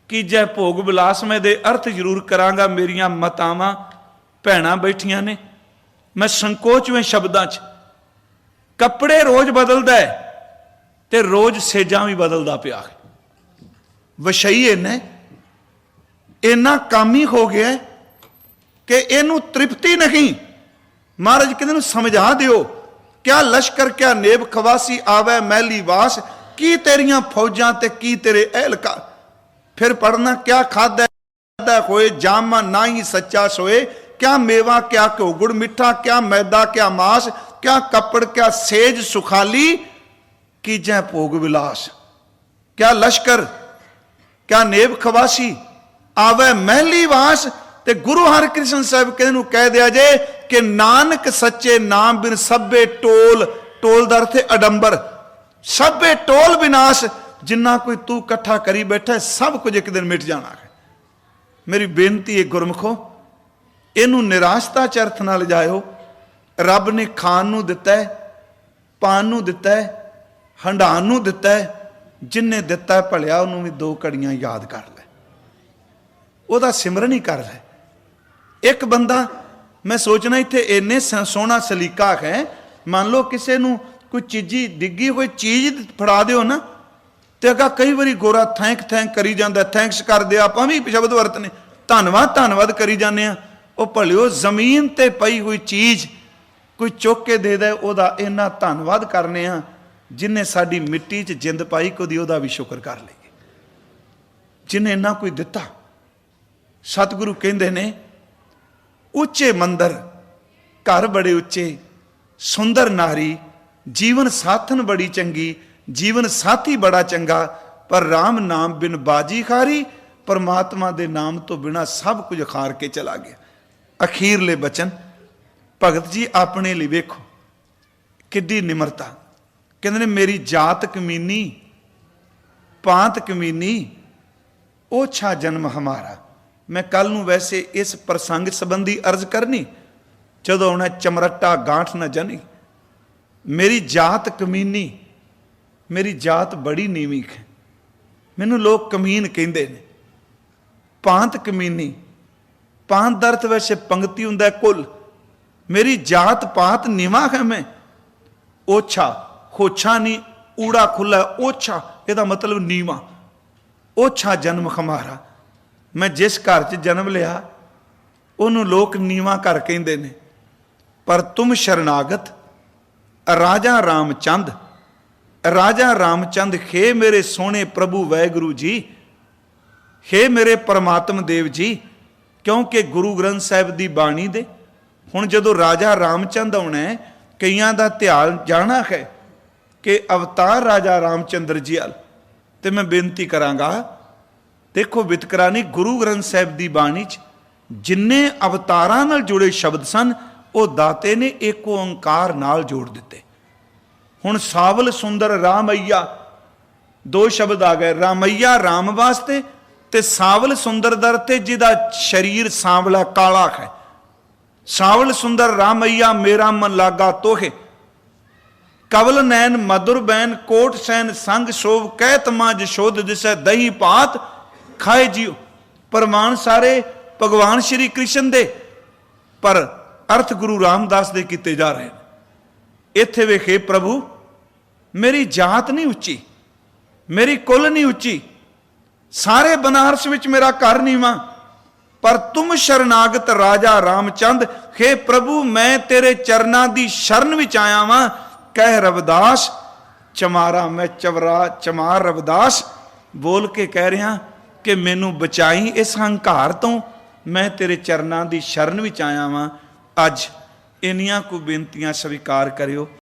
ਕੀ ਜੈ ਭੋਗ ਵਿਲਾਸ ਮੈਂ ਦੇ ਅਰਥ ਜ਼ਰੂਰ ਕਰਾਂਗਾ ਮੇਰੀਆਂ ਮਤਾਵਾਂ? ਭੈਣਾਂ ਬੈਠੀਆਂ ਨੇ, ਮੈਂ ਸੰਕੋਚ ਵਿੱਚ ਸ਼ਬਦਾਂ 'ਚ। ਕੱਪੜੇ ਰੋਜ਼ ਬਦਲਦਾ ਹੈ ਤੇ ਰੋਜ਼ ਸੇਜਾਂ ਵੀ ਬਦਲਦਾ ਪਿਆ ਹੈ। ਵਸ਼ਈ ਇਹਨੇ, ਇੰਨਾ ਕੰਮ ਹੀ ਹੋ ਗਿਆ ਹੈ ਕਿ ਇਹਨੂੰ ਤ੍ਰਿਪਤੀ ਨਹੀਂ। ਮਹਾਰਾਜ ਕਹਿੰਦੇ ਨੂੰ, ਸਮਝਾ ਦਿਓ, ਕਿਆ ਲਸ਼ਕਰ, ਕਿਆ ਨੇਬ ਖਵਾਸੀ ਆਵੇ, ਮਹਿਲੀ ਵਾਸ, ਕੀ ਤੇਰੀਆਂ ਫੌਜਾਂ ਤੇ ਕੀ ਤੇਰੇ ਅਹਿਲਕਾਰ ਫਿਰ ਪੜਨਾ ਕਿਆ ਖਾਦਾ ਖਾਦਾ ਹੋਏ ਜਾਮਾ ਨਾ ਹੀ ਸੱਚਾ ਸੋਏ, ਕਿਆ ਮੇਵਾ, ਕਿਆ ਘਿਓ ਗੁੜ ਮਿੱਠਾ, ਕਿਆ ਮੈਦਾ, ਕਿਆ ਮਾਸ, ਕਿਆ ਕੱਪੜ, ਕਿਆ ਸੇਜ ਸੁਖਾਲੀ, ਕੀ ਜੈ ਭੋਗ ਵਿਲਾਸ? ਕਿਆ ਲਸ਼ਕਰ, ਕਿਆ ਨੇਬ ਖਵਾਸੀ ਆਵੇ, ਮਹਿਲੀ ਵਾਸ ਤੇ ਗੁਰੂ ਹਰਿਕ੍ਰਿਸ਼ਨ ਸਾਹਿਬ ਕਹਿੰਦੇ ਨੂੰ ਕਹਿ ਦਿਆ ਜੇ ਕਿ ਨਾਨਕ ਸੱਚੇ ਨਾਮ ਬਿਨ ਸਭੇ ਟੋਲ ਟੋਲ ਦਾ ਅਰਥ ਹੈ ਅਡੰਬਰ। ਸਭੇ ਟੋਲ ਵਿਨਾਸ਼, ਜਿੰਨਾ ਕੋਈ ਤੂੰ ਇਕੱਠਾ ਕਰੀ ਬੈਠਾ, ਸਭ ਕੁਝ ਇੱਕ ਦਿਨ ਮਿਟ ਜਾਣਾ ਹੈ। ਮੇਰੀ ਬੇਨਤੀ ਹੈ ਗੁਰਮਖੋ, ਇਹਨੂੰ ਨਿਰਾਸ਼ਤਾ ਚਰਥ ਨਾਲ ਜਾਇਓ ਰੱਬ ਨੇ ਖਾਣ ਨੂੰ ਦਿੱਤਾ ਹੈ ਪਾਣ ਨੂੰ ਦਿੱਤਾ ਹੈ ਹੰਡਾਣ ਨੂੰ ਦਿੱਤਾ ਹੈ ਜਿਨਨੇ ਦਿੱਤਾ ਭਲਿਆ ਉਹਨੂੰ ਵੀ ਦੋ ਘੜੀਆਂ ਯਾਦ ਕਰ ਲੈ। ਉਹਦਾ ਸਿਮਰਨ ਹੀ ਕਰ ਲੈ। ਇੱਕ ਬੰਦਾ, ਮੈਂ ਸੋਚਣਾ ਇੱਥੇ ਇੰਨੇ ਸੋਹਣਾ ਸਲੀਕਾ ਹੈ, ਮੰਨ ਲਓ ਕਿਸੇ ਨੂੰ ਕੋਈ ਚੀਜ਼ੀ ਡਿੱਗੀ ਹੋਈ ਚੀਜ਼ ਫੜਾ ਦਿਓ ਨਾ, ਤੇ ਅਗਾ ਕਈ ਵਾਰੀ ਗੋਰਾ ਥੈਂਕ ਥੈਂਕ ਕਰੀ ਜਾਂਦਾ, ਥੈਂਕਸ ਕਰਦੇ ਆਪਾਂ ਵੀ ਸ਼ਬਦ ਵਰਤਨੇ, ਧੰਨਵਾਦ ਧੰਨਵਾਦ ਕਰੀ ਜਾਂਦੇ ਆ। ਉਹ ਭਲਿਓ ਜ਼ਮੀਨ ਤੇ ਪਈ ਹੋਈ ਚੀਜ਼ ਕੋਈ ਚੁੱਕ ਕੇ ਦੇ ਦੇ, ਉਹਦਾ ਇੰਨਾ ਧੰਨਵਾਦ ਕਰਨੇ ਆ, ਜਿਨੇ ਸਾਡੀ ਮਿੱਟੀ 'ਚ ਜਿੰਦ ਪਾਈ ਕਦੀ ਉਹਦਾ ਵੀ ਸ਼ੁਕਰ ਕਰ ਲਈਏ। ਜਿਨੇ ਇੰਨਾ ਕੋਈ ਦਿੱਤਾ, ਸਤਿਗੁਰੂ ਕਹਿੰਦੇ ਨੇ ਉੱਚੇ ਮੰਦਰ, ਘਰ ਬੜੇ ਉੱਚੇ, ਸੁੰਦਰ ਨਾਰੀ, ਜੀਵਨ ਸਾਥਨ ਬੜੀ ਚੰਗੀ, ਜੀਵਨ ਸਾਥੀ ਬੜਾ ਚੰਗਾ, ਪਰ RAM ਨਾਮ ਬਿਨ ਬਾਜੀ ਖਾਰੀ, ਪਰਮਾਤਮਾ ਦੇ ਨਾਮ ਤੋਂ ਬਿਨਾ ਸਭ ਕੁਝ ਖਾਰ ਕੇ ਚਲਾ ਗਿਆ। ਅਖੀਰਲੇ ਬਚਨ, ਭਗਤ ਜੀ ਆਪਣੇ ਲਈ ਵੇਖੋ, ਕਿੱਡੀ ਨਿਮਰਤਾ। ਕਹਿੰਦੇ ਨੇ, ਮੇਰੀ ਜਾਤ ਕਮੀਨੀ, ਪਾਂਤ ਕਮੀਨੀ, ਓਛਾ ਜਨਮ ਹਮਾਰਾ। ਮੈਂ ਕੱਲ ਨੂੰ ਵੈਸੇ ਇਸ ਪ੍ਰਸੰਗ ਸੰਬੰਧੀ ਅਰਜ਼ ਕਰਨੀ, ਜਦੋਂ ਉਹਨੇ ਚਮਰਟਾ ਗਾਂਠ ਨਾ ਜਾਣੀ। ਮੇਰੀ ਜਾਤ ਕਮੀਨੀ, ਮੇਰੀ ਜਾਤ ਬੜੀ ਨੀਵੀਂ ਹੈ। ਮੈਨੂੰ ਲੋਕ ਕਮੀਨ ਕਹਿੰਦੇ ਨੇ। ਪਾਂਤ ਕਮੀਨੀ, ਪਾਂਤ ਦਾ ਅਰਥ ਵੈਸੇ ਪੰਕਤੀ ਹੁੰਦਾ ਕੁੱਲ। ਮੇਰੀ ਜਾਤ ਪਾਤ ਨੀਵਾ ਹੈ ਮੈਂ। ਓਛਾ ਹੋਛਾ ਨਹੀਂ ਊੜਾ ਖੁੱਲਾ ਓਛਾ, ਇਹਦਾ ਮਤਲਬ ਨੀਵਾ। ਓਛਾ ਜਨਮ ਖਮਾਰਾ। ਮੈਂ ਜਿਸ ਘਰ 'ਚ ਜਨਮ ਲਿਆ, ਉਹਨੂੰ ਲੋਕ ਨੀਵਾ ਘਰ ਕਹਿੰਦੇ ਨੇ। ਪਰ ਤੁਮ ਸ਼ਰਨਾਗਤ, ਰਾਜਾ ਰਾਮਚੰਦ ਰਾਜਾ ਰਾਮਚੰਦ ਖੇ ਮੇਰੇ ਸੋਹਣੇ ਪ੍ਰਭੂ ਵੈਗੁਰੂ ਜੀ, ਹੇ ਮੇਰੇ ਪਰਮਾਤਮ ਦੇਵ ਜੀ, ਕਿਉਂਕਿ ਗੁਰੂ ਗ੍ਰੰਥ ਸਾਹਿਬ ਦੀ ਬਾਣੀ ਦੇ, ਹੁਣ ਜਦੋਂ ਰਾਜਾ ਰਾਮਚੰਦ ਆਉਣਾ ਹੈ, ਕਈਆਂ ਦਾ ਧਿਆਨ ਜਾਣਾ ਹੈ ਕਿ ਅਵਤਾਰ ਰਾਜਾ ਰਾਮਚੰਦਰ ਜੀ ਵਾਲ, ਤੇ ਮੈਂ ਬੇਨਤੀ ਕਰਾਂਗਾ ਦੇਖੋ ਵਿਤਕਰਾ ਨਹੀਂ ਗੁਰੂ ਗ੍ਰੰਥ ਸਾਹਿਬ ਦੀ ਬਾਣੀ 'ਚ ਜਿੰਨੇ ਅਵਤਾਰਾਂ ਨਾਲ ਜੁੜੇ ਸ਼ਬਦ ਸਨ, ਉਹ ਦਾਤੇ ਨੇ ਇੱਕ ਓੰਕਾਰ ਨਾਲ ਜੋੜ ਦਿੱਤੇ। ਹੁਣ ਸਾਵਲ ਸੁੰਦਰ ਰਾਮਈਆ, ਦੋ ਸ਼ਬਦ ਆ ਗਏ, ਰਾਮਈਆ ਰਾਮ ਵਾਸਤੇ ਤੇ ਸਾਵਲ ਸੁੰਦਰ ਦਰ ਤੇ ਜਿਹਦਾ ਸ਼ਰੀਰ ਸਾਂਵਲਾ ਕਾਲਾ ਹੈ। ਸਾਵਲ ਸੁੰਦਰ ਰਾਮਈਆ, ਮੇਰਾ ਮਨ ਲਾਗਾ ਤੋਹੇ। ਕਵਲ ਨੈਣ ਮధుਰ ਬੈਨ, ਕੋਟ ਸੈਨ ਸੰਗ ਸ਼ੋਭ ਕਹਿ ਤਮਾ ਜਸ਼ੋਧ ਦਿਸੈ ਦਹੀ ਪਾਤ। ਖਾਏ ਜੀਉ ਪ੍ਰਮਾਣ ਸਾਰੇ ਭਗਵਾਨ ਸ਼੍ਰੀ ਕ੍ਰਿਸ਼ਨ ਦੇ। ਪਰ ਅਰਥ ਗੁਰੂ ਰਾਮਦਾਸ ਦੇ ਕੀਤੇ ਜਾ ਰਹੇ ਨੇ। ਇੱਥੇ ਵੇਖੇ, ਪ੍ਰਭੂ, ਮੇਰੀ ਜਾਤ ਨਹੀਂ ਉੱਚੀ, ਮੇਰੀ ਕੁੱਲ ਨਹੀਂ ਉੱਚੀ, ਸਾਰੇ ਬਨਾਰਸ ਵਿੱਚ ਮੇਰਾ ਘਰ ਨੀਵਾਂ ਪਰ ਤੁਮ ਸ਼ਰਨਾਗਤ ਰਾਜਾ ਰਾਮਚੰਦ हे ਪ੍ਰਭੂ, ਮੈਂ ਤੇਰੇ ਚਰਨਾਂ ਦੀ ਸ਼ਰਨ ਵਿੱਚ ਆਇਆ ਵਾਂ। ਕਹਿ ਰਵਦਾਸ, ਚਮਾਰਾ, ਮੈਂ ਚਵਰਾ, ਚਮਾਰ ਰਵਦਾਸ, ਬੋਲ ਕੇ ਕਹਿ ਰਿਹਾ ਕਿ ਮੈਨੂੰ ਬਚਾਈ ਇਸ ਹੰਕਾਰ ਤੋਂ, ਮੈਂ ਤੇਰੇ ਚਰਨਾਂ ਦੀ ਸ਼ਰਨ ਵਿੱਚ ਆਇਆ ਵਾਂ। ਅੱਜ ਇੰਨੀਆਂ ਕੁ ਬੇਨਤੀਆਂ ਸਵੀਕਾਰ ਕਰਿਓ।